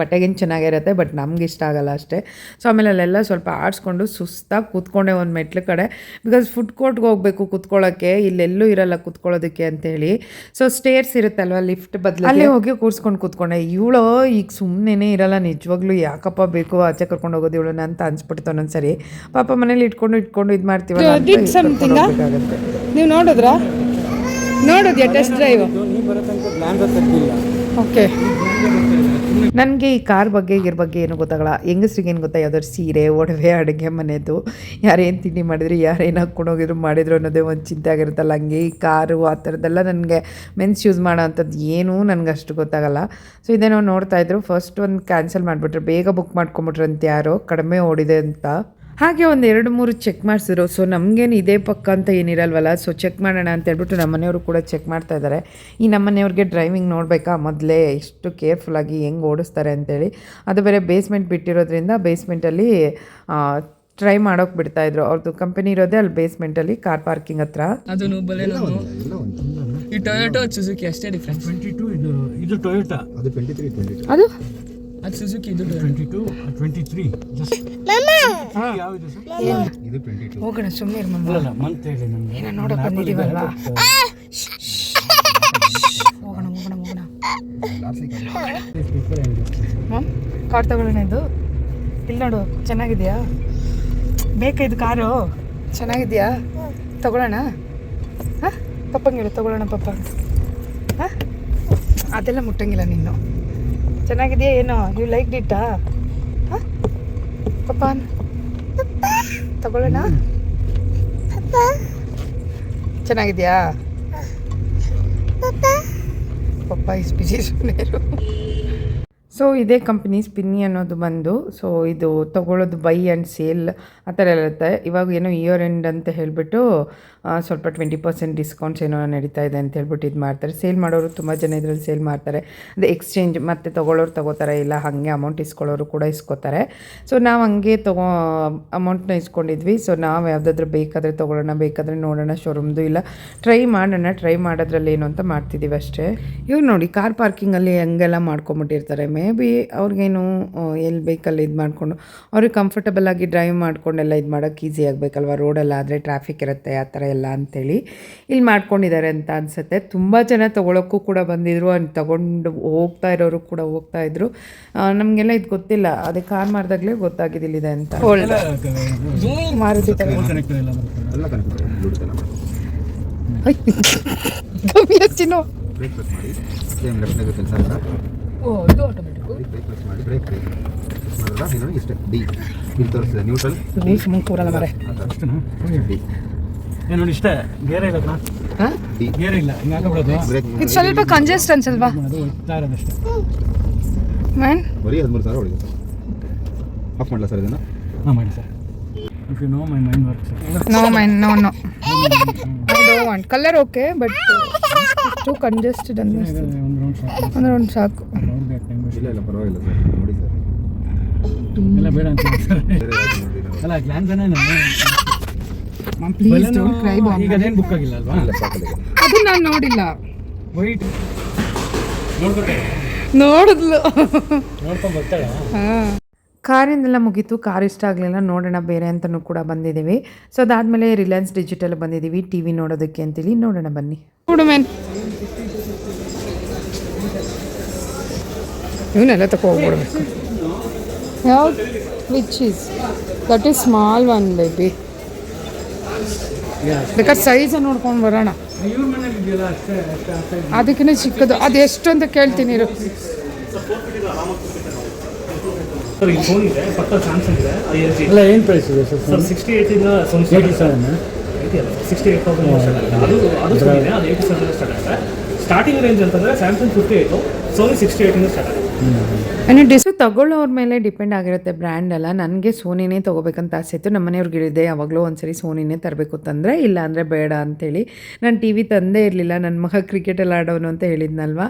ಬಟ್ಟೆಗೇನು ಚೆನ್ನಾಗಿರುತ್ತೆ ಬಟ್ ನಮ್ಗೆ ಇಷ್ಟ ಆಗಲ್ಲ ಅಷ್ಟೇ. ಸೊ ಆಮೇಲೆ ಅಲ್ಲೆಲ್ಲ ಸ್ವಲ್ಪ ಆಡಿಸ್ಕೊಂಡು ಸುಸ್ತಾಗಿ ಕೂತ್ಕೊಂಡೆ ಒಂದು ಮೆಟ್ಲು ಕಡೆ. ಬಿಕಾಸ್ ಫುಡ್ ಕೋರ್ಟ್ಗೆ ಹೋಗಬೇಕು ಕೂತ್ಕೊಳ್ಳೋಕ್ಕೆ ಇಲ್ಲೆಲ್ಲೂ ಇರಲ್ಲ ಕೂತ್ಕೊಳ್ಳೋದಕ್ಕೆ ಅಂತೇಳಿ. ಸೊ ಸ್ಟೇರ್ಸ್ ಇರುತ್ತಲ್ವ ಲಿಫ್ಟ್ ಬದಲು ಅಲ್ಲಿ ಹೋಗಿ ಕೂರ್ಸ್ಕೊಂಡು ಕೂತ್ಕೊಂಡೆ. ಇವಳು ಈಗ ಸುಮ್ಮನೆ ಇರಲ್ಲ ನಿಜವಾಗ್ಲೂ ಯಾಕಪ್ಪ ಬೇಕು ಆಚೆ ಕರ್ಕೊಂಡು ಹೋಗೋದು ಇವಳು ಅಂತ ಅನ್ಸ್ಬಿಡ್ತು ಒಂದೊಂದ್ಸರಿ. ಪಾಪ ಮನೇಲಿ ಇಟ್ಕೊಂಡು ಇಟ್ಕೊಂಡು ಇದು ಮಾಡ್ತೀವಲ್ಲ. ನೀವು ನೋಡಿದ್ರಾ? ನೋಡಿದ್ಯಾ ಟೆಸ್ಟ್ ಡ್ರೈವ್ ಓಕೆ ನನಗೆ ಈ ಕಾರ್ ಬಗ್ಗೆ, ಇದ್ರ ಬಗ್ಗೆ ಏನು ಗೊತ್ತಾಗಲ್ಲ. ಹೆಂಗಸ್ರಿಗೆ ಏನು ಗೊತ್ತಾ? ಯಾವ್ದಾದ್ರು ಸೀರೆ, ಒಡವೆ, ಅಡುಗೆ ಮನೆದು. ಯಾರೇನು ತಿಂಡಿ ಮಾಡಿದ್ರು, ಯಾರೇನು ಹಾಕ್ಕೊಂಡೋಗಿದ್ರು ಮಾಡಿದ್ರು ಅನ್ನೋದೇ ಒಂದು ಚಿಂತೆ ಆಗಿರುತ್ತಲ್ಲ. ಹಂಗೆ ಈ ಕಾರು, ಆ ಥರದ್ದೆಲ್ಲ ನನಗೆ ಮೆನ್ಸ್ ಯೂಸ್ ಮಾಡೋ ಅಂಥದ್ದು ಏನೂ ನನಗೆ ಅಷ್ಟು ಗೊತ್ತಾಗಲ್ಲ. ಸೊ ಇದೇನೋ ನೋಡ್ತಾ ಇದ್ರು. ಫಸ್ಟ್ ಒಂದು ಕ್ಯಾನ್ಸಲ್ ಮಾಡಿಬಿಟ್ರು. ಬೇಗ ಬುಕ್ ಮಾಡ್ಕೊಂಬಿಟ್ರಂತೆ ಯಾರೋ. ಕಡಿಮೆ ಓಡಿದೆ ಅಂತ. ಹಾಗೆ ಒಂದು ಎರಡು ಮೂರು ಚೆಕ್ ಮಾಡಿಸಿದ್ರು. ಸೊ ನಮಗೇನು ಇದೇ ಪಕ್ಕ ಅಂತ ಏನಿರಲ್ವಲ್ಲ ಸೊ ಚೆಕ್ ಮಾಡೋಣ ಅಂತ ಹೇಳ್ಬಿಟ್ಟು ನಮ್ಮ ಮನೆಯವರು ಕೂಡ ಚೆಕ್ ಮಾಡ್ತಾ ಇದ್ದಾರೆ ಈ ನಮ್ಮ ಮನೆಯವ್ರಿಗೆ ಡ್ರೈವಿಂಗ್ ನೋಡಬೇಕಾ? ಮೊದಲೇ ಎಷ್ಟು ಕೇರ್ಫುಲ್ಲಾಗಿ ಹೆಂಗೆ ಓಡಿಸ್ತಾರೆ ಅಂತೇಳಿ. ಅದು ಬೇರೆ ಬೇಸ್ಮೆಂಟ್ ಬಿಟ್ಟಿರೋದ್ರಿಂದ ಬೇಸ್ಮೆಂಟಲ್ಲಿ ಟ್ರೈ ಮಾಡೋಕೆ ಬಿಡ್ತಾಯಿದ್ರು ಅವ್ರದ್ದು ಕಂಪನಿ ಇರೋದೇ ಅಲ್ಲಿ ಬೇಸ್ಮೆಂಟಲ್ಲಿ ಕಾರ್ ಪಾರ್ಕಿಂಗ್ ಹತ್ರ. ಅದನ್ನು ಈ ಟೊಯೋಟೋ ಸುಜುಕಿ ಅಷ್ಟೇ ಡಿಫ್ರೆನ್ಸ್ ಟ್ವೆಂಟಿ ಟು ಇದು ಇದು ಟೊಯೋಟಾ ಅದು ಟ್ವೆಂಟಿ ತ್ರೀ ಟ್ವೆಂಟಿ ಅದು ಸುಜುಕಿ ಇದು twenty two twenty three just ಯಾವುದು ಸರ್ ಇದು ಟ್ವೆಂಟಿ ಟು ಹೋಗೋಣ ಸುಮ್ಮನೆ ಇರ್ಮಮ್ಮ ಇಲ್ಲ ಮಂತ್ ಹೇಳಿ ನಮ್ಗೆ. ಏನೋ ನೋಡಕ್ಕೆ ಬಂದಿದ್ದೀವಲ್ಲ ಹೋಗೋಣ ಹೋಗೋಣ ಹೋಗೋಣ. ಮ್ಯಾಮ್ ಕಾರ್ ತಗೊಳ್ಳೋಣ ಇದು. ಇಲ್ಲಿ ನೋಡು ಚೆನ್ನಾಗಿದೆಯಾ? ಬೇಕಾ ಇದು ಕಾರು? ಚೆನ್ನಾಗಿದೆಯಾ? ತಗೊಳ್ಳೋಣ? ಹಾಂ? ಪಪ್ಪಂಗೆ ಹೇಳು ತಗೊಳ್ಳೋಣ ಪಪ್ಪ. ಹಾಂ? ಅದೆಲ್ಲ ಮುಟ್ಟಂಗಿಲ್ಲ ನೀನು ಚೆನ್ನಾಗಿದೆಯಾ ಏನೋ? ಯು ಲೈಕ್ ಡಿಟ್ಟಾ ಹಾಂ? ಪಪ್ಪ ತಗೊಳ್ಳೋಣ. ಚೆನ್ನಾಗಿದೆಯಾ? ಪಪ್ಪ ಇಸ್ ಬಿಜಿ ಸುಮ್ಮನೆ ಸೊ ಇದೇ ಕಂಪ್ನಿ ಸ್ಪಿನ್ನಿ ಅನ್ನೋದು ಬಂದು ಸೊ ಇದು ತೊಗೊಳ್ಳೋದು ಬೈ ಆ್ಯಂಡ್ ಸೇಲ್ ಆ ಥರ ಇರುತ್ತೆ. ಇವಾಗ ಏನೋ ಇಯರ್ ಎಂಡ್ ಅಂತ ಹೇಳಿಬಿಟ್ಟು ಸ್ವಲ್ಪ ಟ್ವೆಂಟಿ ಪರ್ಸೆಂಟ್ ಡಿಸ್ಕೌಂಟ್ಸ್ ಏನೋ ನಡೀತಾ ಇದೆ ಅಂತ ಹೇಳ್ಬಿಟ್ಟು ಇದು ಮಾಡ್ತಾರೆ. ಸೇಲ್ ಮಾಡೋರು ತುಂಬ ಜನ ಇದರಲ್ಲಿ ಸೇಲ್ ಮಾಡ್ತಾರೆ. ಅಂದರೆ ಎಕ್ಸ್ಚೇಂಜ್ ಮತ್ತೆ ತೊಗೊಳ್ಳೋರು ತೊಗೋತಾರೆ, ಇಲ್ಲ ಹಾಗೆ ಅಮೌಂಟ್ ಇಸ್ಕೊಳ್ಳೋರು ಕೂಡ ಇಸ್ಕೋತಾರೆ. ಸೊ ನಾವು ಹಂಗೆ ತೊಗೋ ಅಮೌಂಟ್ನ ಇಸ್ಕೊಂಡಿದ್ವಿ. ಸೊ ನಾವು ಯಾವುದಾದ್ರೂ ಬೇಕಾದರೆ ತೊಗೊಳ್ಳೋಣ, ಬೇಕಾದರೆ ನೋಡೋಣ ಶೋರೂಮ್ದು ಇಲ್ಲ. ಟ್ರೈ ಮಾಡೋಣ ಟ್ರೈ ಮಾಡೋದ್ರಲ್ಲಿ ಏನು ಅಂತ ಮಾಡ್ತಿದ್ದೀವಿ ಅಷ್ಟೇ. ಇವ್ರು ನೋಡಿ ಕಾರ್ ಪಾರ್ಕಿಂಗಲ್ಲಿ ಹಂಗೆಲ್ಲ ಮಾಡ್ಕೊಂಬಿಟ್ಟಿರ್ತಾರೆ. ಮೇ ಬಿ ಅವ್ರಿಗೇನು ಎಲ್ಲಿ ಬೇಕಲ್ಲಿ ಇದು ಮಾಡಿಕೊಂಡು ಅವ್ರಿಗೆ ಕಂಫರ್ಟಬಲ್ ಆಗಿ ಡ್ರೈವ್ ಮಾಡ್ಕೊಂಡೆಲ್ಲ ಇದು ಮಾಡೋಕ್ಕೆ ಈಸಿ ಆಗಬೇಕಲ್ವ? ರೋಡೆಲ್ಲ ಆದರೆ ಟ್ರಾಫಿಕ್ ಇರುತ್ತೆ ಆ ಥರ ಎಲ್ಲ ಅಂಥೇಳಿ ಇಲ್ಲಿ ಮಾಡ್ಕೊಂಡಿದ್ದಾರೆ ಅಂತ ಅನಿಸುತ್ತೆ. ತುಂಬ ಜನ ತೊಗೊಳೋಕ್ಕೂ ಕೂಡ ಬಂದಿದ್ರು ಅಲ್ಲಿ ತೊಗೊಂಡು ಹೋಗ್ತಾ ಇರೋರು ಕೂಡ ಹೋಗ್ತಾ ಇದ್ರು. ನಮಗೆಲ್ಲ ಇದು ಗೊತ್ತಿಲ್ಲ ಅದೇ ಕಾರ್ ಮಾಡಿದಾಗಲೇ ಗೊತ್ತಾಗಿದ್ದಿಲ್ಲಿದೆ ಅಂತ. ಮಾರುತಿ ಮಾಡಿ ಓ ಇದು ಆಟೋಮೆಟಿಕ್ ಬ್ರೇಕ್ ಪ್ರೆಸ್ ಮಾಡಿ ಬ್ರೇಕ್ ಬ್ರೇಕ್ ಮಾಡಿದ್ರೆ ಇನ್ನೊಂದು ಇಷ್ಟೇ. ಡಿ ಇಲ್ಲಿ ತೋರಿಸಿದೆ. ನ್ಯೂಟ್ರಲ್ ನೀವು ಸುಮ್ಮನೆ ಕೂರಲ್ಲ ಮರೆ. ಅಷ್ಟೇನಾ? ಡಿ ಏನು ನೋಡಿ ಇಷ್ಟೇ. ಗೇರ್ ಇಲ್ಲ ಹಾಂ? ಡಿ ಗೇರ್ ಇಲ್ಲ. ಹಿಂಗೆ ಇದು ಸ್ವಲ್ಪ ಕಂಜೆಸ್ಟ್ ಅನ್ಸಲ್ವಾ ಅದು ಹೋಗ್ತಾ ಇರೋದಷ್ಟೇ ಮ್ಯಾನ್ ಬರೀ ಹದಿಮೂರು ಸಾವಿರ ಹೊಡಿದೆ ಆಫ್ ಮಾಡಲ ಸರ್ ಇದನ್ನು? ಹಾಂ ಮಾಡಿ sir. If you know my mind works. No mine no no I don't want colour okay but too congested ಅನ್ನಿಸ್ತು ಒಂದು ಅಂದ್ರೆ ಒಂದು ಸಾಕು. ರೌಂಡ್ ಬೇಕು ಟೈಮ್ ಇಲ್ಲ ಇಲ್ಲ ಪರವಾಗಿಲ್ಲ ಸರ್ ನೋಡಿ ಸರ್. ಎಲ್ಲ ಬೇಡ ಅಂತ ಹೇಳ್ತಾರೆ. ಬೇರೆ ಯಾವ್ದು ನೋಡಿಲ್ಲ. ನಾವು. ಪ್ಲೀಸ್ ಡೋಂಟ್ ಕ್ರೈ ಈಗ ಅದೇನು ಬುಕ್ ಆಗಿಲ್ಲ ಅಲ್ವಾ? ಇಲ್ಲ ಸಾಕಲ್ಲ ಅದು ನಾನು ನೋಡಿಲ್ಲ. ವೈಟ್ ನೋಡಿದ್ಲು. ನೋಡ್ಕೊಂಡು ಬರ್ತಾಳ. ಕಾರಿಂದೆಲ್ಲ ಮುಗೀತು ಕಾರ್ ಇಷ್ಟ ಆಗಲಿಲ್ಲ ನೋಡೋಣ ಬೇರೆ ಅಂತಲೂ ಕೂಡ ಬಂದಿದ್ದೀವಿ. ಸೊ ಅದಾದಮೇಲೆ ರಿಲಯನ್ಸ್ ಡಿಜಿಟಲ್ ಬಂದಿದ್ದೀವಿ ಟಿ ವಿ ನೋಡೋದಕ್ಕೆ ಅಂತೇಳಿ ನೋಡೋಣ ಬನ್ನಿ. ನೋಡು ಮೆನ್ ಇವನ್ನೆಲ್ಲ ತಗೋ ಹೋಗ್ಬಿಡ್ಬೇಕು ಯಾವ್ದು which is that is small one baby ಬೇಕಾದ್ರೆ ಸೈಜ್ ನೋಡ್ಕೊಂಡು ಬರೋಣ. ಅದಕ್ಕಿಂತ ಚಿಕ್ಕದು. ಅದು ಎಷ್ಟು ಅಂತ ಕೇಳ್ತೀನಿ ಇರು. ಸರ್ ಈ ಫೋನ್ ಇದೆ. ಪಕ್ಕ ಸ್ಯಾಮ್ಸಂಗ್ ಇದೆ. ಐ ಅಲ್ಲ ಏನು ಪ್ರೈಸ್ ಇದೆ sir sir sixty ಏಯ್ಟಿಂದ eighty sixty eight thousand start ಆಗುತ್ತೆ ಅದು ಅದು ಚೆನ್ನಾಗಿದೆ ಅದು ಏಯ್ಟಿ ಸೆವೆನ್ ಸ್ಟಾರ್ಟ್ ಆಗುತ್ತೆ ಸ್ಟಾರ್ಟಿಂಗ್ ರೇಂಜ್ ಅಂತಂದ್ರೆ Samsung fifty eight Sony sixty ಏಯ್ಟಿಂದ start ಆಗುತ್ತೆ ಸೊ ತಗೊಳ್ಳೋರ ಮೇಲೆ ಡಿಪೆಂಡ್ ಆಗಿರುತ್ತೆ ಬ್ರ್ಯಾಂಡ್ ಎಲ್ಲ. ನನಗೆ ಸೋನಿನೇ ತೊಗೋಬೇಕಂತ ಆಸೆ ಇತ್ತು. ನಮ್ಮ ಮನೆಯವ್ರಿಗೆ ಹೇಳಿದೆ ಯಾವಾಗಲೂ ಒಂದ್ಸರಿ ಸೋನಿನೇ ತರಬೇಕು ತಂದರೆ, ಇಲ್ಲ ಅಂದರೆ ಬೇಡ ಅಂತೇಳಿ. ನಾನು ಟಿ ವಿ ತಂದೇ ಇರಲಿಲ್ಲ. ನನ್ನ ಮಗ ಕ್ರಿಕೆಟಲ್ಲಿ ಆಡೋನು ಅಂತ ಹೇಳಿದ್ನಲ್ವ?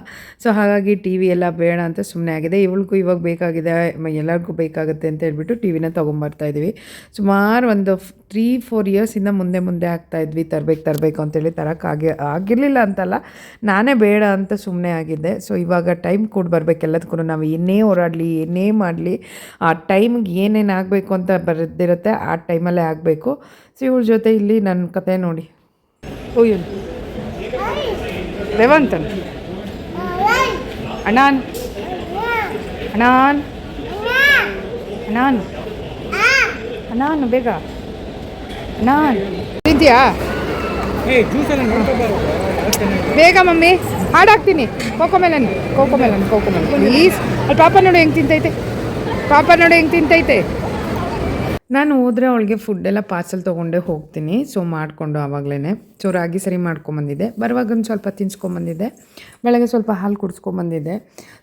ಸೊ ಹಾಗಾಗಿ ಟಿ ವಿ ಎಲ್ಲ ಬೇಡ ಅಂತ ಸುಮ್ಮನೆ ಆಗಿದೆ. ಇವಳಿಗೂ ಇವಾಗ ಬೇಕಾಗಿದೆ ಎಲ್ಲರಿಗೂ ಬೇಕಾಗುತ್ತೆ ಅಂತ ಹೇಳ್ಬಿಟ್ಟು ಟಿ ವಿನ ತೊಗೊಂಬರ್ತಾ ಇದ್ದೀವಿ ಸುಮಾರು ಒಂದು ತ್ರೀ ಫೋರ್ ಇಯರ್ಸಿಂದ ಮುಂದೆ ಮುಂದೆ ಆಗ್ತಾ ಇದ್ವಿ. ತರಬೇಕು ತರಬೇಕು ಅಂತೇಳಿ ತರೋಕ್ಕಾಗಿ ಆಗಿರಲಿಲ್ಲ ಅಂತಲ್ಲ. ನಾನೇ ಬೇಡ ಅಂತ ಸುಮ್ಮನೆ ಆಗಿದ್ದೆ. ಸೊ ಇವಾಗ ಟೈಮ್ ಕೂಡ ಬರಬೇಕು ಎಲ್ಲದಕ್ಕೂ ನಾವು ಏನೇ ಓಡಾಡಲಿ ಏನೇ ಮಾಡಲಿ ಆ ಟೈಮ್ಗೆ ಏನೇನು ಆಗಬೇಕು ಅಂತ ಬರೆದಿರುತ್ತೆ ಆ ಟೈಮಲ್ಲೇ ಆಗಬೇಕು. ಸೊ ಇವ್ರ ಜೊತೆ ಇಲ್ಲಿ ನನ್ನ ಕತೆ ನೋಡಿ. ಓಯ್ ರೇವಂತನ್ ಅಣ್ಣಾನ್? ಅಣ್ಣಾನ್? ಅಣ್ಣಾನ್? ಅಣ್ಣಾನ್ ಬೇಗ. ಅಣ್ಣಾನ್? ತಿಂತೀಯಾ? ಏ ಜ್ಯೂಸ್ ಎಲ್ಲ ನೋಡ್ಕೊಬಾರು ಬೇಗ mummy ಹಾಡಾಕ್ತೀನಿ. Cocomelon Cocomelon Cocomelon. Please ಅಲ್ಲಿ ಪಾಪ ನೋಡು ಹೆಂಗೆ ತಿಂತೈತೆ. ಪಾಪ ನೋಡು ಹೆಂಗೆ ತಿಂತೈತೆ. ನಾನು ಹೋದರೆ ಅವಳಿಗೆ ಫುಡ್ಡೆಲ್ಲ ಪಾರ್ಸಲ್ ತೊಗೊಂಡೇ ಹೋಗ್ತೀನಿ. ಸೊ ಮಾಡಿಕೊಂಡು ಆವಾಗಲೇ ಸೊ ರಾಗಿ ಸರಿ ಮಾಡ್ಕೊಂಬಂದಿದ್ದೆ. ಬರುವಾಗ ಒಂದು ಸ್ವಲ್ಪ ತಿನ್ಸ್ಕೊಂಬಂದಿದ್ದೆ. ಬೆಳಗ್ಗೆ ಸ್ವಲ್ಪ ಹಾಲು ಕುಡಿಸ್ಕೊಂಬಂದಿದ್ದೆ.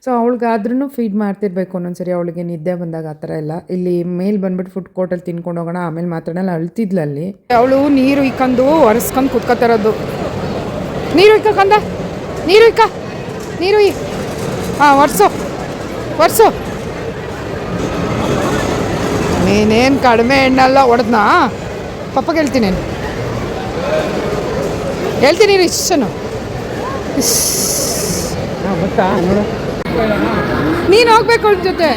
ಸೊ ಅವಳಿಗಾದ್ರೂ ಫೀಡ್ ಮಾಡ್ತಿರ್ಬೇಕು ಒಂದೊಂದ್ಸರಿ. ಅವಳಿಗೆ ನಿದ್ದೆ ಬಂದಾಗ ಆ ಥರ ಎಲ್ಲ. ಇಲ್ಲಿ ಮೇಲೆ ಬಂದ್ಬಿಟ್ಟು ಫುಡ್ ಕೋರ್ಟಲ್ಲಿ ತಿನ್ಕೊಂಡು ಹೋಗೋಣ. ಆಮೇಲೆ ಮಾತ್ರನೇ ಅಳ್ತಿದ್ಲಲ್ಲಿ ಅವಳು ನೀರು ಇಕ್ಕಂದು ಒರೆಸ್ಕೊಂಡು ಕುತ್ಕೋತಿರೋದು ನೀರು ಇಕ್ಕಂದ ನೀರು ಇಕ್ಕ ನೀರು ಇ ಹಾಂ ಒರ್ಸು. ಒರ್ಸು. ನೀನೇನು ಕಡಿಮೆ ಎಣ್ಣೆಲ್ಲ ಹೊಡೆದ್ನಾ ಪಪ್ಪಗೆ ಹೇಳ್ತೀನಿ ನಾನು. ಹೇಳ್ತೀನಿ ಇಷ್ಟನು ನೀನು ಹೋಗ್ಬೇಕು ಅವ್ನ ಜೊತೆ.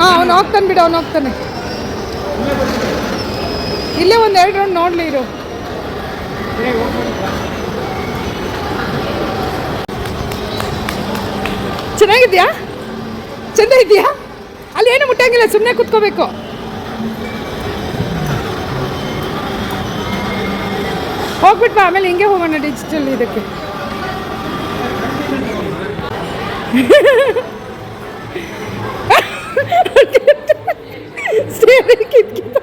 ಹಾಂ ಅವ್ನು ಹೋಗ್ತಾನೆ ಬಿಡು ಅವ್ನು ಹೋಗ್ತಾನೆ. ಇಲ್ಲೇ ಒಂದು ಎರಡು ರೌಂಡ್ ನೋಡಲಿ ಇರು. ಚೆನ್ನಾಗಿದ್ಯಾ? ಚಂದ ಇದೆಯಾ ಅಲ್ಲಿ ಏನು ಮುಟ್ಟಂಗಿಲ್ಲ ಸುಮ್ಮನೆ ಕುತ್ಕೋಬೇಕು. ಹೋಗ್ಬಿಟ್ಟು ಆಮೇಲೆ ಹಿಂಗೆ ಹೋಗೋಣ ಡಿಜಿಟಲ್ ಇದಕ್ಕೆ. ಸೇರಿ ಕಿತ್ಕಿತ್ತ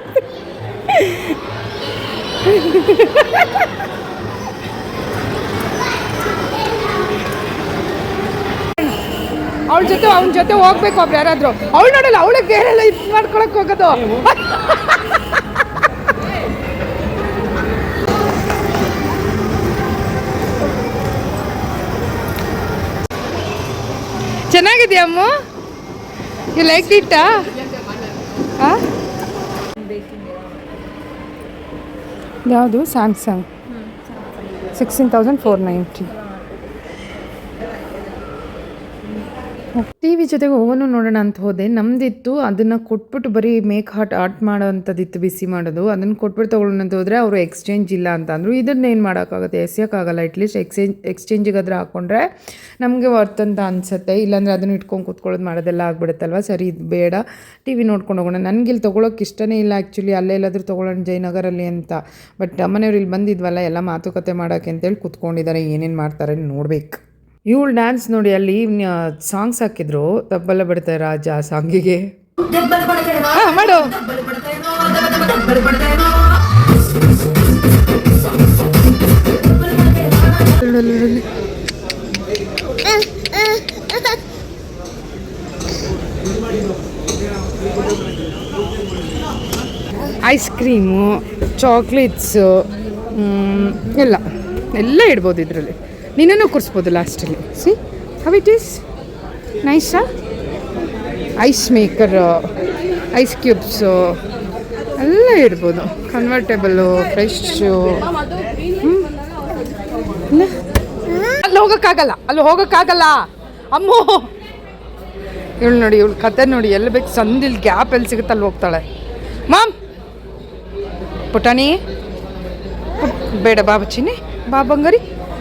ಅವನ ಜೊತೆ ಹೋಗ್ಬೇಕು ಒಬ್ರು ಯಾರಾದ್ರು. ಅವಳು ನೋಡಲ್ಲ, ಅವಳು ಬೇರೆಲ್ಲ ಇದು ಮಾಡ್ಕೊಳಕ್ ಹೋಗೋದು. ಚೆನ್ನಾಗಿದ್ಯಮ್ಮ ಯು ಲೈಕ್ ಇಟ್ಟಾ ಯಾವುದು? Samsung sixteen thousand four ninety T V ಜೊತೆಗೆ ಓವನು ನೋಡೋಣ ಅಂತ ಹೋದೆ. ನಮ್ದಿತ್ತು, ಅದನ್ನು ಕೊಟ್ಬಿಟ್ಟು ಬರೀ ಮೇಕ್ ಹಾಟ್ ಆರ್ಟ್ ಮಾಡೋ ಅಂಥದ್ದಿತ್ತು ಬಿಸಿ ಮಾಡೋದು. ಅದನ್ನು ಕೊಟ್ಬಿಟ್ಟು ತೊಗೊಳ್ಳೋಣ ಅಂತ ಹೋದರೆ ಅವರು ಎಕ್ಸ್ಚೇಂಜ್ ಇಲ್ಲ ಅಂತ ಅಂದರು. ಇದನ್ನ ಏನು ಮಾಡೋಕ್ಕಾಗುತ್ತೆ? ಎಸೆಯೋಕ್ಕಾಗಲ್ಲ ಅಟ್ಲೀಸ್ಟ್ ಎಕ್ಸ್ಚೇಂಜ್, ಎಕ್ಸ್ಚೇಂಜಿಗಾದ್ರೆ ಹಾಕ್ಕೊಂಡ್ರೆ ನಮಗೆ ವರ್ತ್ ಅಂತ ಅನಿಸುತ್ತೆ. ಇಲ್ಲಾಂದರೆ ಅದನ್ನು ಇಟ್ಕೊಂಡು ಕೂತ್ಕೊಳ್ಳೋದು ಮಾಡೋದೆಲ್ಲ ಆಗ್ಬಿಡುತ್ತಲ್ವ? ಸರಿ, ಇದು ಬೇಡ. ಟಿ ವಿ ನೋಡ್ಕೊಂಡು ಹೋಗೋಣ. ನನಗೆ ಇಲ್ಲಿ ತೊಗೊಳಕ್ಕೆ ಇಷ್ಟನೇ ಇಲ್ಲ ಆ್ಯಕ್ಚುಲಿ ಅಲ್ಲೇ ಎಲ್ಲಾದರೂ ತೊಗೊಳ್ಳೋಣ ಜಯನಗರಲ್ಲಿ ಅಂತ. ಬಟ್ ಮನೆಯವ್ರು ಇಲ್ಲಿ ಬಂದಿದ್ವಲ್ಲ, ಎಲ್ಲ ಮಾತುಕತೆ ಮಾಡೋಕ್ಕೆ ಅಂತೇಳಿ ಕೂತ್ಕೊಂಡಿದ್ದಾರೆ. ಏನೇನು ಮಾಡ್ತಾರೆ ನೋಡ್ಬೇಕು. ಇವಳು ಡ್ಯಾನ್ಸ್ ನೋಡಿ ಅಲ್ಲಿ ಸಾಂಗ್ಸ್ ಹಾಕಿದ್ರು. ತಬ್ಬಲ್ಲ ಬಿಡ್ತಾರೆ ರಾಜ ಸಾಂಗಿಗೆ ಮಾಡು. ಐಸ್ ಕ್ರೀಮು ಚಾಕ್ಲೇಟ್ಸು ಎಲ್ಲ. ಎಲ್ಲ ಇಡ್ಬೋದು ಇದರಲ್ಲಿ. ನೀನೂ ಕೂರಿಸ್ಬೋದು ಲಾಸ್ಟಲ್ಲಿ ಸಿ ಹವ್ ಇಟ್ ಈಸ್ ನೈಸಾ ಐಸ್ ಮೇಕರು ಐಸ್ ಕ್ಯೂಬ್ಸು ಎಲ್ಲ ಇಡ್ಬೋದು ಕನ್ವರ್ಟೇಬಲು ಫ್ರೆಶ್ಶು ಅಲ್ಲಿ ಹೋಗೋಕ್ಕಾಗಲ್ಲ ಅಲ್ಲಿ ಹೋಗೋಕ್ಕಾಗಲ್ಲ. ಅಮ್ಮೋ! ಇವಳು ನೋಡಿ, ಇವಳು ಕತೆ ನೋಡಿ, ಎಲ್ಲಿ ಬೇಕು ಸಂದಿಲ್ ಗ್ಯಾಪ್ ಎಲ್ಲಿ ಸಿಗುತ್ತೆ ಅಲ್ಲಿ ಹೋಗ್ತಾಳೆ. ಮಾಮ್! ಪುಟಾಣಿ ಪುಟ್- ಬೇಡ ಬಾ ಬಚ್ಚಿನಿ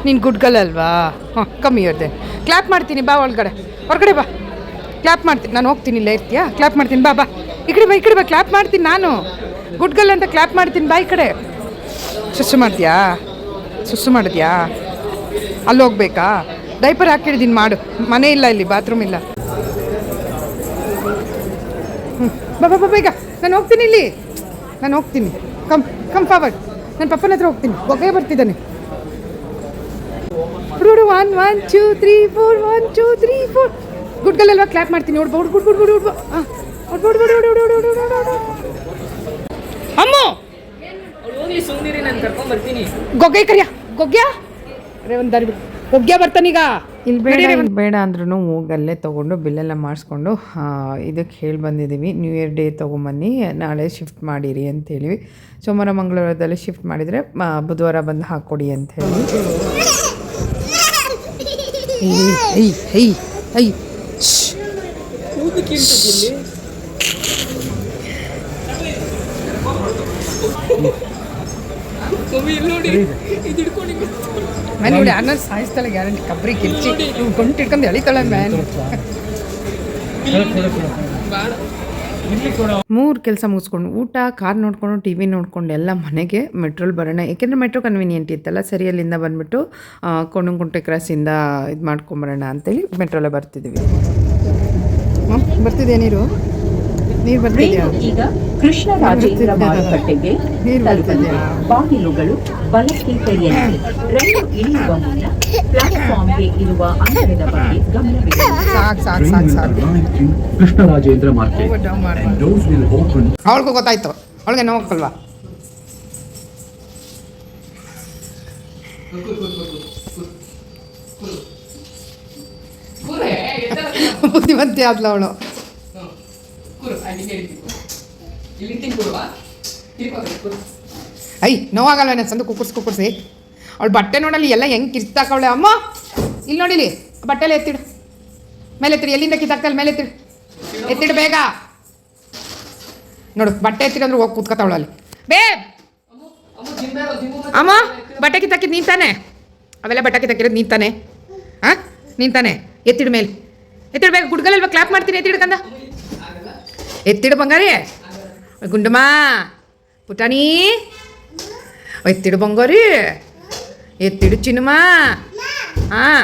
ನೀನು ಗುಡ್ಗಲ್ ಅಲ್ವಾ? ಹಾಂ, ಕಮ್ಮಿ ಇರ್ದೆ ಕ್ಲಾಪ್ ಮಾಡ್ತೀನಿ, ಬಾ ಒಳಗಡೆ. ಹೊರಗಡೆ ಬಾ. ಕ್ಲಾಪ್ ಮಾಡ್ತೀನಿ. ನಾನು ಹೋಗ್ತೀನಿ, ಇಲ್ಲ ಇರ್ತೀಯಾ? ಕ್ಲಾಪ್ ಮಾಡ್ತೀನಿ, ಬಾ ಬಾ. ಈ ಬಾ ಈ ಬಾ. ಕ್ಲಾಪ್ ಮಾಡ್ತೀನಿ ನಾನು. ಗುಡ್ಗಲ್ ಅಂತ ಕ್ಲಾಪ್ ಮಾಡ್ತೀನಿ, ಬಾ ಈ ಕಡೆ. ಸುಸ್ಸು ಮಾಡ್ತೀಯಾ? ಸುಸ್ಸು ಮಾಡಿದ್ಯಾ? ಅಲ್ಲಿ ಹೋಗ್ಬೇಕಾ? ಡೈಪರ್ ಹಾಕಿಡ್ದೀನಿ ಮಾಡು. ಮನೆ ಇಲ್ಲ ಇಲ್ಲಿ ಬಾತ್ರೂಮ್ ಇಲ್ಲ. ಹ್ಞೂ ಬಾ ಬಾ ಬಾ ಬೇಗ ನಾನು ಹೋಗ್ತೀನಿ ಇಲ್ಲಿ. ನಾನು ಹೋಗ್ತೀನಿ. ಕಮ್ ಕಮ್ ಫಾರ್ವರ್ಡ್ ನನ್ನ ಪಪ್ಪನ ಹತ್ರ ಹೋಗ್ತೀನಿ. ಒಗ್ಗೆ ಬರ್ತಿದ್ದಾನೆ. ಹುಡುಗರು one one two three four one two three four ಗುಡ್ಗಲ್ಲೆಲ್ಲ clap ಮಾಡ್ತೀನಿ ಹುಡ್ಬ ಹುಡ್ಬ ಹುಡ್ಬ ಹುಡ್ಬ ಹುಡ್ಬ ಹುಡ್ಬ ಅಮ್ಮ ಗೊಗ್ಗೆ ಕರಿಯ ಗೊಗ್ಗ್ಯಾ ಅರೆ ಒಂದು ದಾರಿ ಬಿಡು ಗೊಗ್ಗ್ಯಾ ಬರ್ತಾನೀಗ ಇಲ್ಲಿ ಬೇಡ ಬೇಡ ಅಂದ್ರೂ ಹೋಗಿ ಅಲ್ಲೇ ತೊಗೊಂಡು ಬಿಲ್ಲೆಲ್ಲ ಮಾಡಿಸ್ಕೊಂಡು ಇದಕ್ಕೆ ಹೇಳಿ ಬಂದಿದ್ದೀವಿ ನ್ಯೂ ಇಯರ್ ಡೇ ತೊಗೊಂಬನ್ನಿ ನಾಳೆ ಶಿಫ್ಟ್ ಮಾಡಿರಿ ಅಂತ ಹೇಳಿವಿ ಸೋಮವಾರ ಮಂಗಳವಾರದಲ್ಲಿ ಶಿಫ್ಟ್ ಮಾಡಿದರೆ ಬುಧವಾರ ಬಂದು ಹಾಕ್ಕೊಡಿ ಅಂತ ಹೇಳಿ ಐ ಐ ಐ ಮ್ಯಾನ್ ನೋಡಿ ಅನ್ನ ಸಾಯಿಸ್ತಾಳೆ ಗ್ಯಾರಂಟಿ ಕಬ್ರಿ ಕಿರ್ಚಿ. ಕೊಂಟು ಇಟ್ಕೊಂಡು ಎಳಿತಾಳೆ ಮ್ಯಾನ್ ಮೂರು ಕೆಲಸ ಮುಗಿಸ್ಕೊಂಡು ಊಟ, ಕಾರ್ ನೋಡ್ಕೊಂಡು, ಟಿ ವಿ ನೋಡ್ಕೊಂಡು ಎಲ್ಲ ಮನೆಗೆ ಮೆಟ್ರೋಲ್ ಬರೋಣ. ಏಕೆಂದರೆ ಮೆಟ್ರೋ ಕನ್ವೀನಿಯೆಂಟ್ ಇತ್ತಲ್ಲ ಸರಿ ಅಲ್ಲಿಂದ ಬಂದುಬಿಟ್ಟು ಕೊಂಡಂಗುಂಟೆ ಕ್ರಾಸಿಂದ ಇದು ಮಾಡ್ಕೊಂಬರೋಣ ಅಂತೇಳಿ ಮೆಟ್ರೋಲೇ ಬರ್ತಿದ್ದೀವಿ. ಬರ್ತಿದೆ ನೀರು? ನೀರು ಬರ್ತಿದ್ಯಾ ಈಗ ಕೃಷ್ಣರಾಜೇಂದ್ರ ಮಾರುಕಟ್ಟೆಗೆ ನೀರು ತಲುಪಲಿದೆ ಬಾಗಿಲುಗಳು ಬಲಕ್ಕೆ ತೆರೆಯಲಿದೆ ರೈಲು ಇಳಿಯುವ ಮುನ್ನ ಪ್ಲಾಟ್ಫಾರ್ಮ್ಗೆ ಇರುವ ಅಂತರದ ಬಗ್ಗೆ ಗಮನವಿರಲಿ ಸಾಕು ಸಾಕು ಸಾಕು ಸಾಕು. ಕೃಷ್ಣರಾಜೇಂದ್ರ ಮಾರ್ಕೆಟ್. Open. ಅವಳಿಗೂ ಗೊತ್ತಾಯ್ತು. ಅವಳಿಗೆ ನೋವಕ್ಕಲ್ವಾ ಬುದ್ಧಿವಂತೆ ಆದ್ಲ ಅವಳು. ಕುರು ಐ ನೋವಾಗಲ್ವೇನೆ ಸಂದು ಕುಕ್ಕರ್ಸ್ ಕುಕ್ಕರ್ಸಿ ಅವಳು ಬಟ್ಟೆ ನೋಡಲ್ಲಿ ಎಲ್ಲ ಹೆಂಗೆ ಕಿತ್ತಾಕವಳೆ ಅಮ್ಮ! ಇಲ್ಲಿ ನೋಡಿಲಿ ಬಟ್ಟೆಲ್ಲ ಎತ್ತಿಡು. ಮೇಲೆ ಎತ್ತಿಡು, ಎಲ್ಲಿಂದ ಕಿತ್ತಾಕ್ತಲ್ಲ ಮೇಲೆ ಎತ್ತಿಡು. ಎತ್ತಿಡು ಬೇಗ. ನೋಡು, ಬಟ್ಟೆ ಎತ್ತಿಡು ಅಂದ್ರೆ ಹೋಗಿ ಕೂತ್ಕೊತಾವಳು ಅಲ್ಲಿ. ಬೇ! ಅಮ್ಮ, ಬಟ್ಟೆ ಕಿತ್ತಾಕಿದ್ ನೀನು ಅವೆಲ್ಲ ಬಟ್ಟೆ ಕಿತ್ತಾಕಿರೋದು ನೀನು ತಾನೆ? ಹಾಂ ನೀನು ತಾನೆ? ಎತ್ತಿಡು ಮೇಲೆ. ಎತ್ತಿಡು ಬೇಗ ಗುಡ್ಗಲಲ್ವ ಕ್ಲಾಪ್ ಮಾಡ್ತೀನಿ, ಎತ್ತಿಡು ಕಂದ. ಎತ್ತಿಡು ಬಂಗಾರಿ ಗುಂಡಮ್ಮ ಪುಟಾಣಿ ಎತ್ತಿಡು ಬಂಗಾರಿ ಎತ್ತಿಡು ಚಿನ್ನಮ್ಮ ಹಾಂ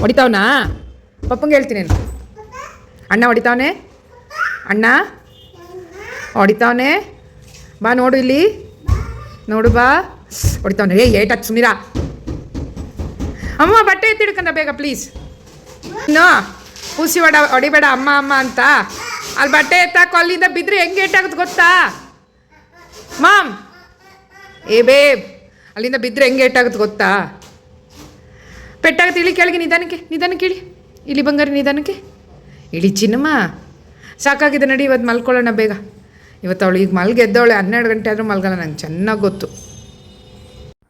ಹೊಡಿತಾವನಾ ಪಪ್ಪಂಗೆ ಹೇಳ್ತೀನಿ ಅಣ್ಣ ಹೊಡಿತಾವನೆ ಅಣ್ಣ ಹೊಡಿತಾವನೆ ಬಾ ನೋಡು ಇಲ್ಲಿ ನೋಡು ಬಾ ಹೊಡಿತಾವನೆ ಏ ಏಟ್ ಹತ್ತು ಸುಮೀರಾ ಅಮ್ಮ ಬಟ್ಟೆ ಎತ್ತಿಡ್ಕಂದ ಬೇಗ ಪ್ಲೀಸ್ ನೋ ಕೂಸಿ ಹೊಡ ಹೊಡಿಬೇಡ ಅಮ್ಮ ಅಮ್ಮ ಅಂತ ಅಲ್ಲಿ ಬಟ್ಟೆ ಎತ್ತಾಕೋ ಅಲ್ಲಿಂದ ಬಿದ್ದರೆ ಹೆಂಗೆ ಏಟಾಗುತ್ತೆ ಗೊತ್ತಾ? ಮಾಮ್. ಏ ಬೇಬ್, ಅಲ್ಲಿಂದ ಬಿದ್ದರೆ ಹೆಂಗೆ ಏಟಾಗುತ್ತೆ ಗೊತ್ತಾ? ಪೆಟ್ಟಾಗುತ್ತೆ ಇಳಿ ಕೆಳಗೆ ನಿಧಾನಕ್ಕೆ ನಿಧಾನಕ್ಕೆ ಇಳಿ. ಇಳಿ ಬಂಗಾರಿ ನಿಧಾನಕ್ಕೆ. ಇಳಿ ಚಿನ್ನಮ್ಮ ಸಾಕಾಗಿದೆ ನಡಿ, ಇವತ್ತು ಮಲ್ಕೊಳ್ಳೋಣ ಬೇಗ. ಇವತ್ತು ಅವಳು ಈಗ ಮಲ್ಗೆದ್ದವಳೆ, ಹನ್ನೆರಡು ಗಂಟೆ ಆದರೂ ಮಲ್ಗಲ್ಲ, ನಂಗೆ ಚೆನ್ನಾಗಿ ಗೊತ್ತು.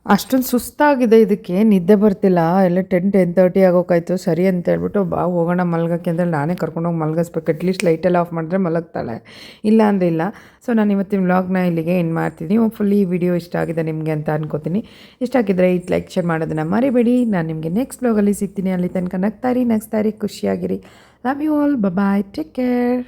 ಅಷ್ಟೊಂದು ಸುಸ್ತಾಗಿದೆ ಇದಕ್ಕೆ. ನಿದ್ದೆ ಬರ್ತಿಲ್ಲ. ಎಲ್ಲ ಟೆನ್ ಟೆನ್ ತರ್ಟಿ ಆಗೋಕಾಯ್ತು. ಸರಿ ಅಂತ ಹೇಳ್ಬಿಟ್ಟು ಬಾ, ಹೋಗೋಣ ಮಲ್ಗಕ್ಕೆ ಅಂದರೆ ನಾನೇ ಕರ್ಕೊಂಡೋಗಿ ಮಲಗಿಸ್ಬೇಕು. ಅಟ್ಲೀಸ್ಟ್ ಲೈಟೆಲ್ಲ ಆಫ್ ಮಾಡಿದ್ರೆ ಮಲಗ್ತಾಳೆ. ಇಲ್ಲ ಅಂದರೆ ಇಲ್ಲ. ಸೊ ನಾನು ಇವತ್ತಿನ ವ್ಲಾಗ್ನ ಇಲ್ಲಿಗೆ ಏನು ಮಾಡ್ತೀನಿ. ಫುಲ್ ಈ ವಿಡಿಯೋ ಇಷ್ಟ ಆಗಿದೆ ನಿಮಗೆ ಅಂತ ಅನ್ಕೋತೀನಿ. ಇಷ್ಟ ಆಗಿದ್ರೆ ಇಟ್ ಲೈಕ್ ಶೇರ್ ಮಾಡೋದನ್ನು ಮರಿಬೇಡಿ. ನಾನು ನಿಮಗೆ ನೆಕ್ಸ್ಟ್ ವ್ಲಾಗಲ್ಲಿ ಸಿಗ್ತೀನಿ. ಅಲ್ಲಿ ತನಕ ನಗ್ತಾರಿ ನಗ್ತಾರಿ ಖುಷಿಯಾಗಿರಿ. Love you all bye take care